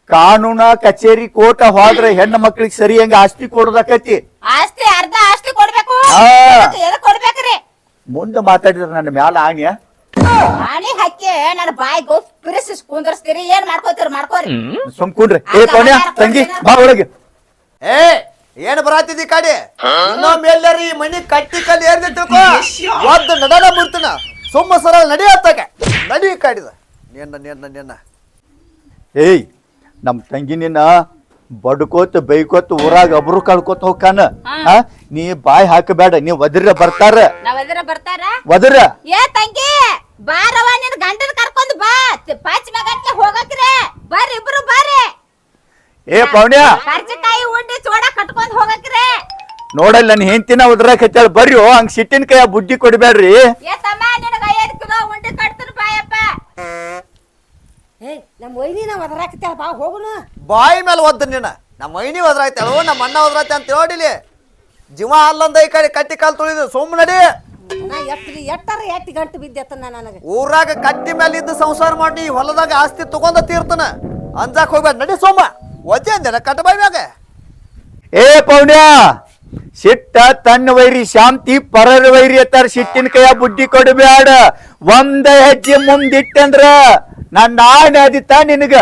ಕಾನೂನ ಕಚೇರಿ ಕೋಟ ಹೋದ್ರೆ ಹೆಣ್ಣು ಮಕ್ಳಿಗೆ ಸರಿ ಹಂಗ ಆಸ್ತಿ ಕೊಡೋದಕ್ಕತಿ ಆಸ್ತಿ ಅರ್ಧ ಆಸ್ತಿ ಕೊಡ್ಬೇಕು. ಕೊಡ್ಬೇಕ್ರಿ ಮುಂದೆ ಮಾತಾಡಿದ್ರೆ ನನ್ನ ಮ್ಯಾಲ ಆಣ್ಯ? ಆಣಿ ಹಾಕಿ ನನ್ನ ಬಾಯಿ ಪಿರಿಸಿ ಕುಂದರ್ಸ್ತೀರಿ. ಏನ್ ಮಾಡ್ಕೋತೀರಿ ಮಾಡ್ಕೋರಿ. ಸುಮ್ ಕುಂಡ್ರಿ. ಏ ಪೌಣ್ಯ ತಂಗಿ ಬಾ ಒಳಗೆ. ಏ ಏನ್ ಬರಾತಿದಿ ಕಾಡಿ? ಇನ್ನೊಮ್ಮೆ ಎಲ್ಲಾರ ಈ ಮನಿ ಕಟ್ಟಿ ಕಲ್ ಏರ್ದಿ ತಿಳ್ಕೊ. ಒದ್ದು ನಡನ ಬಿಡ್ತೀನ ಸುಮ್ಮ ಸರ ನಡಿ ಹತ್ತಾಗ ನಡಿ ಕಾಡಿದ. ನಿನ್ನ ನಿನ್ನ ನಿನ್ನ. ಏಯ್ ನಮ್ ತಂಗಿ ನಿನ್ನ ಬಡ್ಕೋತ ಬೈಕೋತ ಊರಾಗ ಒಬ್ರು ಕಳ್ಕೋತ ಹೋಗ್ಕಾನ? ಆ? ನೀ ಬಾಯಿ ಹಾಕಬೇಡ ನೀ ವದ್ರ ಬರ್ತಾರ. ನಾವ್ ಎದ್ರ ಬರ್ತಾರ? ಒದರ ಏ ತಂಗಿ ಬಾರವ ನಿನ್ ಗಂಡನ ಕರ್ಕೊಂಡ್ ಬಾ. ಪಂಚ ಮಗಟ್ಲೆ ಹೋಗಕ್ರೆ. ಬರ್ರಿ ಇಬ್ರು ಬರ್ರಿ. ಏ ಪೌಣ್ಯ. ಕರ್ಜಿಕಾಯಿ ಉಂಡಿ ಕಟ್ಕೊಂಡ್ ಹೋಗಕ್ರೆ? ನೋಡಲ್ಲ ನನ್ ಹೆಂಡತಿನ ಉದ್ರಾಕ್ ಹಚ್ಚಾಳ ಬರ್ರಿ ಹಂಗ್ ಸಿಟ್ಟಿನ ಕೈಯ ಬುಡ್ಡಿ ಕೊಡ್ಬೇಡ್ರಿ ಏ ತಮ್ಮ ನಿನಗ ಐದ್ ಕಿಲೋ ಉಂಡಿ ಕಟ್ತೀನಿ ಬಾಯಪ್ಪ. ಏ ನಮ್ಮ ವೈನಿ ನಾವು ಅದ್ರಾಕತ್ತಾಳ ಬಾ ಹೋಗುನು. ಬಾಯಿ ಮೇಲೆ ಒದ್ದು ನಿನ್ನ ನಮ್ಮ ಮೈನಿ ಹೋದ್ರಾಯ್ತಾಳು ನಮ್ಮ ಅಣ್ಣ ಒದ್ರಾಯ್ತ ಅಂತ ನೋಡಿಲಿ ಜೀವ ಅಲ್ಲಂದ ಈ ಕಡೆ ಕಟ್ಟಿ ಕಾಲು ತುಳಿದು ಸುಮ್ಮ ನಡಿ. ನಾ ಎಟ್ಟು ಎಟ್ಟಾರ ಎಟ್ಟು ಗಂಟು ಬಿದ್ದೆತ್ತನ ನನಗೆ? ಊರಾಗ ಕಟ್ಟಿ ಮೇಲೆ ಇದ್ದು ಸಂಸಾರ ಮಾಡಿ ಹೊಲದಾಗ ಆಸ್ತಿ ತಗೊಂಡ ತೀರ್ತನ. ಅಂಜಾಕ್ ಹೋಗ್ಬೇಡ ನಡಿ ಸೋಮ ಒದ್ದೆ ಅಂದೇನ ಕಟ್ಟ ಬಾಯಿ ಮ್ಯಾಗ. ಏ ಪೌಣ್ಯ, ಸಿಟ್ಟ ತನ್ನ ವೈರಿ, ಶಾಂತಿ ಪರರ ವೈರಿ ಅತ್ತಾರ ಸಿಟ್ಟಿನ ಕೈಯ ಬುಡ್ಡಿ ಕೊಡಬೇಡ ಒಂದ ಹೆಜ್ಜೆ ಮುಂದಿಟ್ಟಂದ್ರ ನನ್ನ ಆಣೆ ಅದಿತ್ತ ನಿನಗ.